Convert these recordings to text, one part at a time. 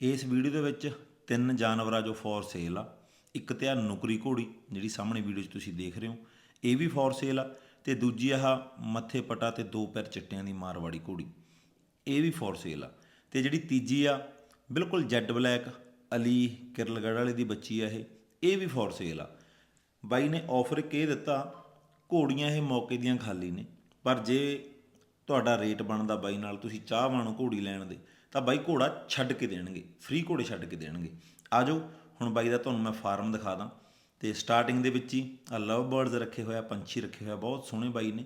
ਇਸ ਵੀਡੀਓ ਦੇ ਵਿੱਚ ਤਿੰਨ ਜਾਨਵਰਾਂ ਜੋ ਫੋਰ ਸੇਲ ਆ, ਇੱਕ ਤੇ ਆ ਨੁਕਰੀ ਘੋੜੀ, ਜਿਹੜੀ ਸਾਹਮਣੇ ਵੀਡੀਓ 'ਚ ਤੁਸੀਂ ਦੇਖ ਰਹੇ ਹੋ, ਇਹ ਵੀ ਫੋਰ ਸੇਲ ਆ, ਤੇ ਦੂਜੀ ਆਹ ਮੱਥੇ ਪਟਾ ਤੇ ਦੋ ਪੈਰ ਚਿੱਟਿਆਂ ਦੀ ਮਾਰਵਾੜੀ ਘੋੜੀ, ਇਹ ਵੀ ਫੋਰ ਸੇਲ ਆ। ਤੇ ਜਿਹੜੀ ਤੀਜੀ ਆ, ਬਿਲਕੁਲ ਜੈਡ ਬਲੈਕ, ਅਲੀ ਕਿਰਲਗੜ ਵਾਲੇ ਦੀ ਬੱਚੀ ਆ ਇਹ ਇਹ ਵੀ ਫੋਰ ਸੇਲ ਆ। ਬਾਈ ਨੇ ਆਫਰ ਇੱਕ ਦਿੱਤਾ, ਘੋੜੀਆਂ ਇਹ ਮੌਕੇ ਦੀਆਂ ਖਾਲੀ ਨੇ, ਪਰ ਜੇ ਤੁਹਾਡਾ ਰੇਟ ਬਣਦਾ ਬਾਈ ਨਾਲ, ਤੁਸੀਂ ਚਾਹ ਚਾਹਵਾਨ ਘੋੜੀ ਲੈਣ ਦੇ ਤਾਂ ਬਾਈ ਘੋੜਾ ਛੱਡ ਕੇ ਦੇਣਗੇ ਫ੍ਰੀ ਘੋੜੇ ਛੱਡ ਕੇ ਦੇਣਗੇ। ਆਜੋ ਹੁਣ ਬਾਈ ਦਾ ਤੁਹਾਨੂੰ ਮੈਂ ਫਾਰਮ ਦਿਖਾ ਦਾਂ। ਤੇ ਸਟਾਰਟਿੰਗ ਦੇ ਵਿੱਚ ਹੀ ਆ ਲਵ ਬਰਡਸ ਰੱਖੇ ਹੋਇਆ ਪੰਛੀ ਰੱਖੇ ਹੋਇਆ ਬਹੁਤ ਸੋਹਣੇ ਬਾਈ ਨੇ।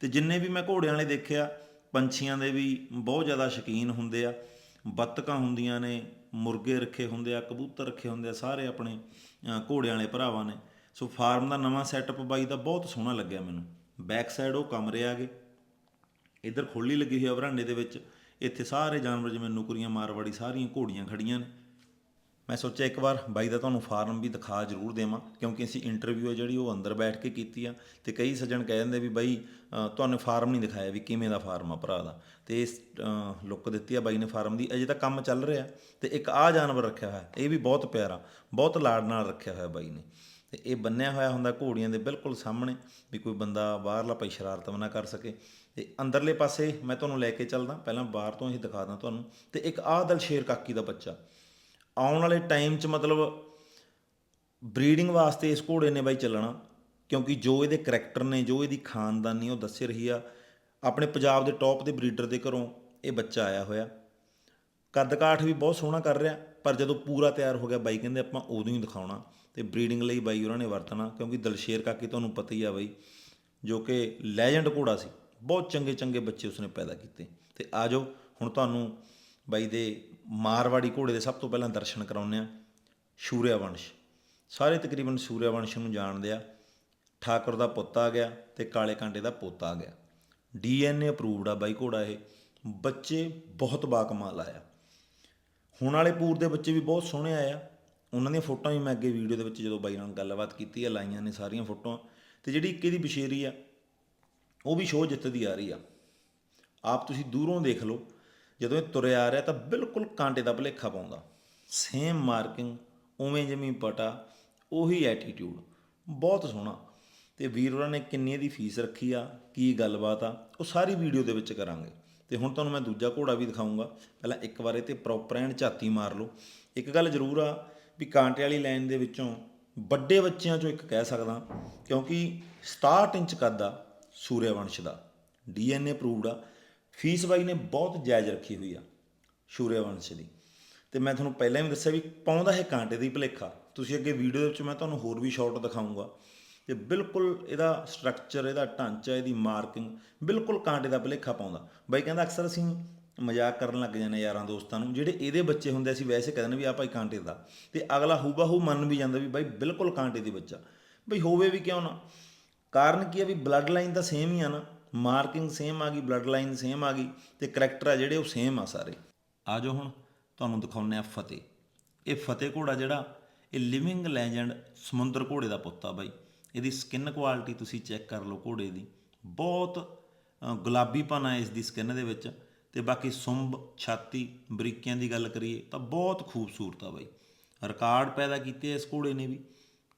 ਤੇ ਜਿੰਨੇ ਵੀ ਮੈਂ ਘੋੜਿਆਂ ਵਾਲੇ ਦੇਖਿਆ ਪੰਛੀਆਂ ਦੇ ਵੀ ਬਹੁਤ ਜ਼ਿਆਦਾ ਸ਼ੌਕੀਨ ਹੁੰਦੇ ਆ। ਬੱਤਕਾਂ ਹੁੰਦੀਆਂ ਨੇ, ਮੁਰਗੇ ਰੱਖੇ ਹੁੰਦੇ ਆ, ਕਬੂਤਰ ਰੱਖੇ ਹੁੰਦੇ ਆ, ਸਾਰੇ ਆਪਣੇ ਘੋੜਿਆਂ ਵਾਲੇ ਭਰਾਵਾਂ ਨੇ। ਸੋ ਫਾਰਮ ਦਾ ਨਵਾਂ ਸੈਟਅਪ ਬਾਈ ਦਾ ਬਹੁਤ ਸੋਹਣਾ ਲੱਗਿਆ ਮੈਨੂੰ। ਬੈਕ ਸਾਈਡ ਉਹ ਕਮਰੇ ਆ ਗਏ। ਇੱਧਰ ਖੁੱਲੀ ਲੱਗੀ ਹੋਈ ਆ, ਵਰਾਂਡੇ ਦੇ ਵਿੱਚ। ਇੱਥੇ ਸਾਰੇ ਜਾਨਵਰ ਜਿਵੇਂ ਨੁਕਰੀਆਂ, ਮਾਰਵਾੜੀ ਸਾਰੀਆਂ ਘੋੜੀਆਂ ਖੜੀਆਂ ਨੇ। ਮੈਂ ਸੋਚਿਆ ਇੱਕ ਵਾਰ ਬਾਈ ਦਾ ਤੁਹਾਨੂੰ ਫਾਰਮ ਵੀ ਦਿਖਾ ਜ਼ਰੂਰ ਦੇਵਾਂ, ਕਿਉਂਕਿ ਅਸੀਂ ਇੰਟਰਵਿਊ ਹੈ ਜਿਹੜੀ ਉਹ ਅੰਦਰ ਬੈਠ ਕੇ ਕੀਤੀ ਆ ਤੇ ਕਈ ਸੱਜਣ ਕਹਿ ਦਿੰਦੇ ਵੀ ਬਾਈ ਤੁਹਾਨੂੰ ਫਾਰਮ ਨਹੀਂ ਦਿਖਾਇਆ ਵੀ ਕਿਵੇਂ ਦਾ ਫਾਰਮ ਆ ਭਰਾ ਦਾ। ਤੇ ਇਸ ਲੁੱਕ ਦਿੱਤੀ ਆ ਬਾਈ ਨੇ ਫਾਰਮ ਦੀ, ਅਜੇ ਤਾਂ ਕੰਮ ਚੱਲ ਰਿਹਾ ਤੇ ਇੱਕ ਆ ਜਾਨਵਰ ਰੱਖਿਆ ਹੋਇਆ, ਇਹ ਵੀ ਬਹੁਤ ਪਿਆਰਾ, ਬਹੁਤ ਲਾਡ ਨਾਲ ਰੱਖਿਆ ਹੋਇਆ ਬਾਈ ਨੇ। ਤੇ ਇਹ ਬੰਨਿਆ ਹੋਇਆ ਹੁੰਦਾ ਘੋੜੀਆਂ ਦੇ ਬਿਲਕੁਲ ਸਾਹਮਣੇ ਵੀ ਕੋਈ ਬੰਦਾ ਬਾਹਰਲਾ ਭਾਈ ਸ਼ਰਾਰਤ ਨਾ ਕਰ ਸਕੇ। ਤੇ ਅੰਦਰਲੇ ਪਾਸੇ ਮੈਂ ਤੁਹਾਨੂੰ ਲੈ ਕੇ ਚੱਲਦਾ, ਪਹਿਲਾਂ ਬਾਹਰ ਤੋਂ ਹੀ ਦਿਖਾ ਦਾਂ ਤੁਹਾਨੂੰ। ਤੇ ਇੱਕ ਆਹ ਦਲਸ਼ੇਰ ਕਾਕੀ ਦਾ ਬੱਚਾ। ਆਉਣ ਵਾਲੇ ਟਾਈਮ 'ਚ ਮਤਲਬ ਬਰੀਡਿੰਗ ਵਾਸਤੇ ਇਸ ਘੋੜੇ ਨੇ ਬਾਈ ਚੱਲਣਾ, ਕਿਉਂਕਿ ਜੋ ਇਹਦੇ ਕਰੈਕਟਰ ਨੇ, ਜੋ ਇਹਦੀ ਖਾਨਦਾਨੀ, ਉਹ ਦੱਸੇ ਰਹੀ ਆ। ਆਪਣੇ ਪੰਜਾਬ ਦੇ ਟੌਪ ਦੇ ਬਰੀਡਰ ਦੇ ਘਰੋਂ ਇਹ ਬੱਚਾ ਆਇਆ ਹੋਇਆ। ਕੱਦ ਕਾਠ ਵੀ ਬਹੁਤ ਸੋਹਣਾ ਕਰ ਰਿਹਾ, ਪਰ ਜਦੋਂ ਪੂਰਾ ਤਿਆਰ ਹੋ ਗਿਆ ਬਾਈ ਕਹਿੰਦੇ ਆਪਾਂ ਉਦੋਂ ਹੀ ਦਿਖਾਉਣਾ। ਤੇ ਬਰੀਡਿੰਗ ਲਈ ਬਾਈ ਉਹਨਾਂ ਨੇ ਵਰਤਣਾ, ਕਿਉਂਕਿ ਦਲਸ਼ੇਰ ਕਾਕੀ ਤੁਹਾਨੂੰ ਪਤਾ ਹੀ ਆ ਬਾਈ, ਜੋ ਕਿ ਲੈਜੈਂਡ ਘੋੜਾ ਸੀ, ਬਹੁਤ ਚੰਗੇ ਚੰਗੇ ਬੱਚੇ ਉਸਨੇ ਪੈਦਾ ਕੀਤੇ। ਤੇ ਆਜੋ ਹੁਣ ਤੁਹਾਨੂੰ ਬਾਈ ਦੇ ਮਾਰਵਾੜੀ ਘੋੜੇ ਦੇ ਸਭ ਤੋਂ ਪਹਿਲਾਂ ਦਰਸ਼ਨ ਕਰਾਉਂਦੇ ਆ ਸ਼ੂਰਿਆ ਵੰਸ਼ ਸਾਰੇ ਤਕਰੀਬਨ ਸ਼ੂਰਿਆ ਵੰਸ਼ ਨੂੰ ਜਾਣਦੇ ਆ, ਠਾਕੁਰ ਦਾ ਪੁੱਤ ਆ ਗਿਆ ਤੇ ਕਾਲੇ ਕਾਂਟੇ ਦਾ ਪੋਤਾ ਆ ਗਿਆ। ਡੀਐਨਏ ਅਪਰੂਵਡ ਆ ਬਾਈ ਘੋੜਾ ਇਹ, ਬੱਚੇ ਬਹੁਤ ਬਾਕਮਾਲ ਆਇਆ। ਹੁਣ ਵਾਲੇ ਪੂਰ ਦੇ ਬੱਚੇ ਵੀ ਬਹੁਤ ਸੋਹਣੇ ਆਏ ਆ। ਉਹਨਾਂ ਦੀਆਂ ਫੋਟੋਆਂ ਵੀ ਮੈਂ ਅੱਗੇ ਵੀਡੀਓ ਦੇ ਵਿੱਚ ਜਦੋਂ ਬਾਈ ਨਾਲ ਗੱਲਬਾਤ ਕੀਤੀ ਆ, ਲਾਈਆਂ ਨੇ ਸਾਰੀਆਂ ਫੋਟੋਆਂ, ਤੇ ਜਿਹੜੀ ਇੱਕ ਇਹਦੀ ਬਸ਼ੇਰੀ ਆ, ਉਹ ਵੀ ਸ਼ੋਅ ਜਿੱਤਦੀ ਆ ਰਹੀ ਆ। ਆਪ ਤੁਸੀਂ ਦੂਰੋਂ ਦੇਖ ਲਓ, ਜਦੋਂ ਇਹ ਤੁਰਿਆ ਆ ਰਿਹਾ ਤਾਂ ਬਿਲਕੁਲ ਕਾਂਟੇ ਦਾ ਭਲੇਖਾ ਪਾਉਂਦਾ। ਸੇਮ ਮਾਰਕਿੰਗ ਉਵੇਂ ਜਿਵੇਂ ਪਟਾ, ਉਹੀ ਐਟੀਟਿਊਡ ਬਹੁਤ ਸੋਹਣਾ। ਤੇ ਵੀਰ ਉਹਨਾਂ ਨੇ ਕਿੰਨੀ ਦੀ ਫੀਸ ਰੱਖੀ ਆ, ਕੀ ਗੱਲਬਾਤ ਆ, ਉਹ ਸਾਰੀ ਵੀਡੀਓ ਦੇ ਵਿੱਚ ਕਰਾਂਗੇ। ਤੇ ਹੁਣ ਤੁਹਾਨੂੰ ਮੈਂ ਦੂਜਾ ਘੋੜਾ ਵੀ ਦਿਖਾਉਂਗਾ ਪਹਿਲਾਂ ਇੱਕ ਵਾਰ ਇਹ ਤੇ ਪ੍ਰੋਪਰ ਐਂਡ ਝਾਤੀ ਮਾਰ ਲਓ। ਇੱਕ ਗੱਲ ਜ਼ਰੂਰ ਆ ਵੀ ਕਾਂਟੇ ਵਾਲੀ ਲਾਈਨ ਦੇ ਵਿੱਚੋਂ ਵੱਡੇ ਬੱਚਿਆਂ ਚੋਂ ਇੱਕ ਕਹਿ ਸਕਦਾ ਕਿਉਂਕਿ 67 ਇੰਚ ਕੱਦ ਆ ਸੂਰਿਆਵੰਸ਼ ਦਾ, ਡੀਐਨਏ ਅਪਰੂਵਡ ਆ, ਫੀਸ ਬਾਈ ਨੇ ਬਹੁਤ ਜਾਇਜ਼ ਰੱਖੀ ਹੋਈ ਆ ਸੂਰਿਆਵੰਸ਼ ਦੀ। ਤੇ ਮੈਂ ਤੁਹਾਨੂੰ ਪਹਿਲਾਂ ਵੀ ਦੱਸਿਆ ਵੀ ਪਾਉਂਦਾ ਹੈ ਕਾਂਟੇ ਦੀ ਭਲੇਖਾ। ਤੁਸੀਂ ਅੱਗੇ ਵੀਡੀਓ ਦੇ ਵਿੱਚ ਮੈਂ ਤੁਹਾਨੂੰ ਹੋਰ ਵੀ ਸ਼ਾਟ ਦਿਖਾਉਂਗਾ ਤੇ ਬਿਲਕੁਲ ਇਹਦਾ ਸਟਰਕਚਰ ਇਹਦਾ ਢਾਂਚਾ, ਇਹਦੀ ਮਾਰਕਿੰਗ ਬਿਲਕੁਲ ਕਾਂਟੇ ਦਾ ਭਲੇਖਾ ਪਾਉਂਦਾ। ਬਾਈ ਕਹਿੰਦਾ ਅਕਸਰ ਅਸੀਂ ਮਜ਼ਾਕ ਕਰਨ ਲੱਗ ਜਾਂਦੇ ਯਾਰਾਂ ਦੋਸਤਾਂ ਨੂੰ। ਜਿਹੜੇ ਇਹਦੇ ਬੱਚੇ ਹੁੰਦੇ ਅਸੀਂ ਵੈਸੇ ਕਹਿੰਦੇ ਨੇ ਵੀ ਆ ਭਾਈ ਕਾਂਟੇ ਦਾ। ਤੇ ਅਗਲਾ ਹੂਬਹੂ ਮੰਨ ਵੀ ਜਾਂਦਾ ਵੀ ਬਾਈ ਬਿਲਕੁਲ ਕਾਂਟੇ ਦੀ ਬੱਚਾ। ਬਈ ਹੋਵੇ ਵੀ ਕਿਉਂ ਨਾ। ਕਾਰਨ ਕੀ ਹੈ ਵੀ ਬਲੱਡ ਲਾਈਨ ਤਾਂ ਸੇਮ ਹੀ ਆ ਨਾ। ਮਾਰਕਿੰਗ ਸੇਮ ਆ ਗਈ ਬਲੱਡ ਲਾਈਨ ਸੇਮ ਆ ਗਈ ਤੇ ਕਰੈਕਟਰ ਆ ਜਿਹੜੇ ਉਹ ਸੇਮ ਆ ਸਾਰੇ। ਆ ਜਾਓ ਹੁਣ ਤੁਹਾਨੂੰ ਦਿਖਾਉਂਦੇ ਆ ਫਤਿਹ। ਇਹ ਫਤਿਹ ਘੋੜਾ ਜਿਹੜਾ ਇਹ ਲਿਵਿੰਗ ਲੈਜੈਂਡ ਸਮੁੰਦਰ ਘੋੜੇ ਦਾ ਪੁੱਤ ਆ ਬਾਈ। ਇਹਦੀ ਸਕਿਨ ਕੁਆਲਿਟੀ ਤੁਸੀਂ ਚੈੱਕ ਕਰ ਲਓ ਘੋੜੇ ਦੀ। ਬਹੁਤ ਅ, ਗੁਲਾਬੀਪਨ ਆ ਇਸ ਦੀ ਸਕਿਨ ਦੇ ਵਿੱਚ। ਤੇ ਬਾਕੀ ਸੁੰਬ, ਛਾਤੀ, ਬਰੀਕੀਆਂ ਦੀ ਗੱਲ ਕਰੀਏ ਤਾਂ ਬਹੁਤ ਖੂਬਸੂਰਤ ਆ ਬਾਈ। ਰਿਕਾਰਡ ਪੈਦਾ ਕੀਤੇ ਇਸ ਘੋੜੇ ਨੇ ਵੀ।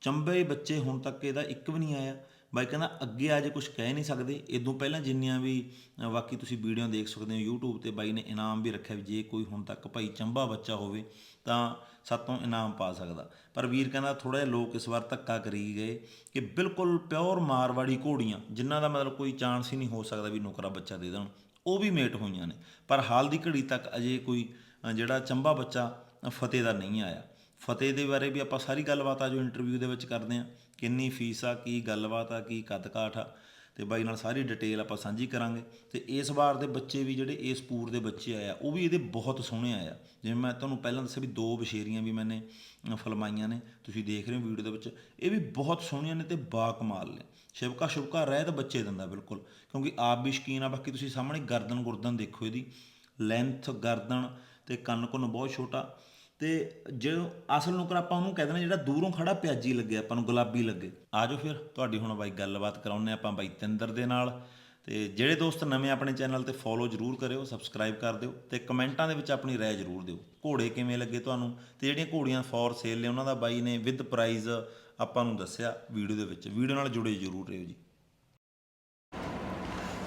ਚੰਬੇ ਬੱਚੇ ਹੁਣ ਤੱਕ ਇਹਦਾ ਇੱਕ ਵੀ ਨਹੀਂ ਆਇਆ। ਬਾਈ ਕਹਿੰਦਾ ਅੱਗੇ ਅਜੇ ਕੁਝ ਕਹਿ ਨਹੀਂ ਸਕਦੇ ਇਦੋਂ ਪਹਿਲਾਂ ਜਿੰਨੀਆਂ ਵੀ ਬਾਕੀ ਤੁਸੀਂ ਵੀਡੀਓ ਦੇਖ ਸਕਦੇ ਹੋ YouTube ਤੇ ਬਾਈ ਨੇ ਇਨਾਮ ਵੀ ਰੱਖਿਆ ਵੀ ਜੇ ਕੋਈ ਹੁਣ ਤੱਕ ਭਾਈ ਚੰਬਾ ਬੱਚਾ ਹੋਵੇ ਤਾਂ ਸਾਤੋਂ ਇਨਾਮ ਪਾ ਸਕਦਾ। ਪਰ ਵੀਰ ਕਹਿੰਦਾ ਥੋੜਾ ਜਿਹਾ ਲੋਕ ਇਸ ਵਾਰ ਧੱਕਾ ਕਰੀ ਗਏ ਕਿ ਬਿਲਕੁਲ ਪਿਓਰ ਮਾਰਵਾੜੀ ਘੋੜੀਆਂ, ਜਿਨ੍ਹਾਂ ਦਾ ਮਤਲਬ ਕੋਈ ਚਾਂਸ ਹੀ ਨਹੀਂ ਹੋ ਸਕਦਾ ਵੀ ਨੌਕਰਾ ਬੱਚਾ ਦੇ ਦੇਣ। ਉਹ ਵੀ ਮੇਟ ਹੋਈਆਂ ਨੇ। ਪਰ ਹਾਲ ਦੀ ਘੜੀ ਤੱਕ ਅਜੇ ਕੋਈ ਜਿਹੜਾ ਚੰਬਾ ਬੱਚਾ ਫਤਿਹ ਦਾ ਨਹੀਂ ਆਇਆ। ਫਤਿਹ ਦੇ ਬਾਰੇ ਵੀ ਆਪਾਂ ਸਾਰੀ ਗੱਲਬਾਤ ਆ ਜੋ ਇੰਟਰਵਿਊ ਦੇ ਵਿੱਚ ਕਰਦੇ ਆ ਕਿੰਨੀ ਫੀਸ ਆ, ਕੀ ਗੱਲਬਾਤ ਆ, ਕੀ ਕੱਦਕਾਠ ਆ। ਤੇ ਬਾਈ ਨਾਲ ਸਾਰੀ ਡਿਟੇਲ ਆਪਾਂ ਸਾਂਝੀ ਕਰਾਂਗੇ। ਤੇ ਇਸ ਵਾਰ ਦੇ ਬੱਚੇ ਵੀ ਜਿਹੜੇ ਇਸ ਪੂਰ ਦੇ ਬੱਚੇ ਆਏ ਆ, ਉਹ ਵੀ ਇਹਦੇ ਬਹੁਤ ਸੋਹਣੇ ਆਏ ਆ। ਜਿਵੇਂ ਮੈਂ ਤੁਹਾਨੂੰ ਪਹਿਲਾਂ ਦੱਸਿਆ ਵੀ ਦੋ ਬਸ਼ੇਰੀਆਂ ਵੀ ਮੈਨੇ ਫਲਮਾਈਆਂ ਨੇ। ਤੁਸੀਂ ਦੇਖ ਰਹੇ ਹੋ ਵੀਡੀਓ ਦੇ ਵਿੱਚ। ਇਹ ਵੀ ਬਹੁਤ ਸੋਹਣੀਆਂ ਨੇ ਤੇ ਬਾ ਕਮਾਲ ਨੇ। ਸ਼ਿਵਕਾ ਸ਼ਿਵਕਾ ਰਹਿਤ ਬੱਚੇ ਦਿੰਦਾ ਬਿਲਕੁਲ। ਕਿਉਂਕਿ ਆਪ ਵੀ ਸ਼ਕੀਨ ਆ, ਬਾਕੀ ਤੁਸੀਂ ਸਾਹਮਣੇ ਗਰਦਨ ਗੁਰਦਨ ਦੇਖੋ ਇਹਦੀ। ਲੈਂਥ ਗਰਦਨ ਤੇ ਕੰਨ ਕੁੰਨ ਬਹੁਤ ਛੋਟਾ। ਤੇ ਜਦੋਂ ਅਸਲ ਨੁਕਰ ਆਪਾਂ ਉਹਨੂੰ ਕਹਿੰਦੇ ਨੇ ਜਿਹੜਾ ਦੂਰੋਂ ਖੜਾ ਪਿਆਜੀ ਲੱਗੇ, ਆਪਾਂ ਨੂੰ ਗੁਲਾਬੀ ਲੱਗੇ। ਆਜੋ ਫਿਰ, ਤੁਹਾਡੀ ਹੁਣ ਬਾਈ ਗੱਲਬਾਤ ਕਰਾਉਂਦੇ ਆਪਾਂ ਬਾਈ ਤਿੰਦਰ ਦੇ ਨਾਲ। ਤੇ ਜਿਹੜੇ ਦੋਸਤ ਨਵੇਂ ਆਪਣੇ ਚੈਨਲ ਤੇ ਫੋਲੋ ਜਰੂਰ ਕਰਿਓ ਸਬਸਕ੍ਰਾਈਬ ਕਰ ਦਿਓ ਤੇ ਕਮੈਂਟਾਂ ਦੇ ਵਿੱਚ ਆਪਣੀ ਰਾਏ ਜਰੂਰ ਦਿਓ। ਘੋੜੇ ਕਿਵੇਂ ਲੱਗੇ ਤੁਹਾਨੂੰ? ਤੇ ਜਿਹੜੀਆਂ ਘੋੜੀਆਂ ਫੋਰ ਸੇਲ ਨੇ, ਉਹਨਾਂ ਦਾ ਬਾਈ ਨੇ ਵਿਦ ਪ੍ਰਾਈਜ਼ ਆਪਾਂ ਨੂੰ ਦੱਸਿਆ ਵੀਡੀਓ ਦੇ ਵਿੱਚ। ਵੀਡੀਓ ਨਾਲ ਜੁੜੇ ਜਰੂਰ ਰਹੋ ਜੀ।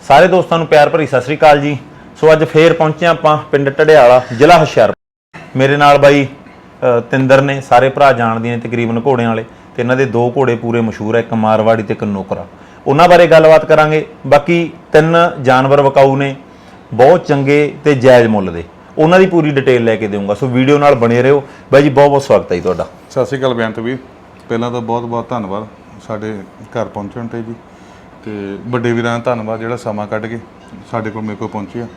ਸਾਰੇ ਦੋਸਤਾਂ ਨੂੰ ਪਿਆਰ ਭਰੀ ਸਤਿ ਸ੍ਰੀ ਅਕਾਲ ਜੀ। ਸੋ ਅੱਜ ਫੇਰ ਪਹੁੰਚੇ ਹਾਂ ਆਪਾਂ ਪਿੰਡ ਢੜਿਆਲਾ ਜ਼ਿਲ੍ਹਾ ਹੁਸ਼ਿਆਰਪੁਰ। ਮੇਰੇ ਨਾਲ ਬਾਈ ਤਿੰਦਰ ਨੇ ਸਾਰੇ ਭਰਾ ਜਾਣਦੇ ਨੇ ਤਕਰੀਬਨ ਘੋੜਿਆਂ ਵਾਲੇ ਤੇ ਇਹਨਾਂ ਦੇ ਦੋ ਘੋੜੇ ਪੂਰੇ ਮਸ਼ਹੂਰ ਹੈ ਇੱਕ ਮਾਰਵਾੜੀ ਤੇ ਇੱਕ ਨੋਕਰਾ। ਉਹਨਾਂ ਬਾਰੇ ਗੱਲਬਾਤ ਕਰਾਂਗੇ। ਬਾਕੀ ਤਿੰਨ ਜਾਨਵਰ ਵਕਾਊ ਨੇ ਬਹੁਤ ਚੰਗੇ ਤੇ ਜਾਇਜ਼ ਮੁੱਲ ਦੇ। ਉਹਨਾਂ ਦੀ ਪੂਰੀ ਡਿਟੇਲ ਲੈ ਕੇ ਦੇਵਾਂਗਾ ਸੋ ਵੀਡੀਓ ਨਾਲ ਬਣੇ ਰਹੋ। ਬਾਈ ਜੀ ਬਹੁਤ ਬਹੁਤ ਸਵਾਗਤ ਹੈ ਜੀ ਤੁਹਾਡਾ। ਸਤਿ ਸ਼੍ਰੀ ਅਕਾਲ ਬੇਅੰਤ ਵੀਰ। ਪਹਿਲਾਂ ਤਾਂ ਬਹੁਤ ਬਹੁਤ ਧੰਨਵਾਦ ਸਾਡੇ ਘਰ ਪਹੁੰਚਣ ਤੇ ਜੀ। ਤੇ ਵੱਡੇ ਵੀਰਾਂ ਦਾ ਧੰਨਵਾਦ ਜਿਹੜਾ ਸਮਾਂ ਕੱਢ ਕੇ ਸਾਡੇ ਕੋਲ ਮੇਰੇ ਕੋਲ ਪਹੁੰਚਿਆ।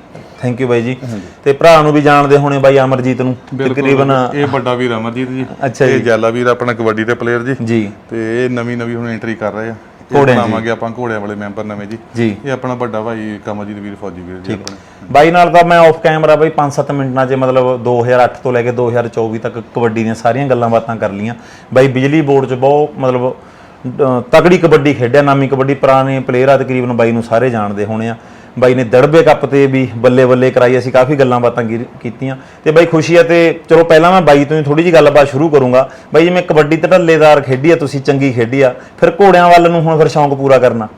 ਥੈਂਕ ਯੂ ਬਾਈ ਜੀ। ਤੇ ਭਰਾ ਨੂੰ ਵੀ ਜਾਣਦੇ ਹੋਣੇ ਬਾਈ ਅਮਰਜੀਤ ਨੂੰ। ਤਕਰੀਬਨ ਇਹ ਵੱਡਾ ਵੀਰ ਅਮਰਜੀਤ ਜੀ। ਅੱਛਾ ਜੀ। ਇਹ ਜੈਲਾ ਵੀਰ ਆਪਣਾ ਕਬੱਡੀ ਦੇ ਪਲੇਅਰ ਜੀ। ਜੀ। ਤੇ ਇਹ ਨਵੀਂ ਨਵੀਂ ਹੁਣ ਐਂਟਰੀ ਕਰ ਰਹੇ ਆ। ਘੋੜਿਆਂ ਆਪਾਂ ਘੋੜਿਆਂ ਵਾਲੇ ਮੈਂਬਰ ਨਵੇਂ ਜੀ। ਜੀ। ਇਹ ਆਪਣਾ ਵੱਡਾ ਭਾਈ ਕਮਲਜੀਤ ਵੀਰ ਫੌਜੀ ਵੀਰ ਜੀ ਆਪਣੇ। ਬਾਈ ਨਾਲ ਤਾਂ ਮੈਂ ਆਫ ਕੈਮਰਾ ਬਾਈ 5-7 ਮਿੰਟਾਂ 'ਚ ਮਤਲਬ 2008 ਤੋਂ ਲੈ ਕੇ 2024 ਤੱਕ ਕਬੱਡੀ ਦੀਆਂ ਸਾਰੀਆਂ ਗੱਲਾਂ ਬਾਤਾਂ ਕਰ ਲੀਆਂ ਬਾਈ ਬਿਜਲੀ ਬੋਰਡ 'ਚ ਬਹੁਤ ਮਤਲਬ ਅ, ਤਕੜੀ ਕਬੱਡੀ ਖੇਡਿਆ ਨਾਮੀ ਕਬੱਡੀ ਪੁਰਾਣੇ ਪਲੇਅਰ ਆ ਤਕਰੀਬਨ ਬਾਈ ਨੂੰ ਸਾਰੇ ਜਾਣਦੇ ਹੋਣੇ ਆ। ਬਾਈ ਨੇ ਦੜਬੇ ਕੱਪ ਤੇ ਵੀ ਬੱਲੇ ਬੱਲੇ ਕਰਾਈ ਅਸੀਂ ਕਾਫੀ ਗੱਲਾਂ ਬਾਤਾਂ ਕੀਤੀਆਂ। ਤੇ ਬਾਈ ਖੁਸ਼ੀ ਆ ਤੇ ਚਲੋ ਪਹਿਲਾਂ ਮੈਂ ਬਾਈ ਤੋਂ ਹੀ ਥੋੜੀ ਜੀ ਗੱਲਬਾਤ ਸ਼ੁਰੂ ਕਰੂੰਗਾ। ਬਾਈ ਜਿਵੇਂ ਕਬੱਡੀ ਤੇ ਢੱਲੇਦਾਰ ਖੇਡੀ ਆ ਤੁਸੀਂ ਚੰਗੀ ਖੇਡੀ ਆ ਫਿਰ ਘੋੜਿਆਂ ਵੱਲ ਨੂੰ ਹੁਣ ਫਿਰ ਸ਼ੌਂਕ ਪੂਰਾ ਕਰਨਾ।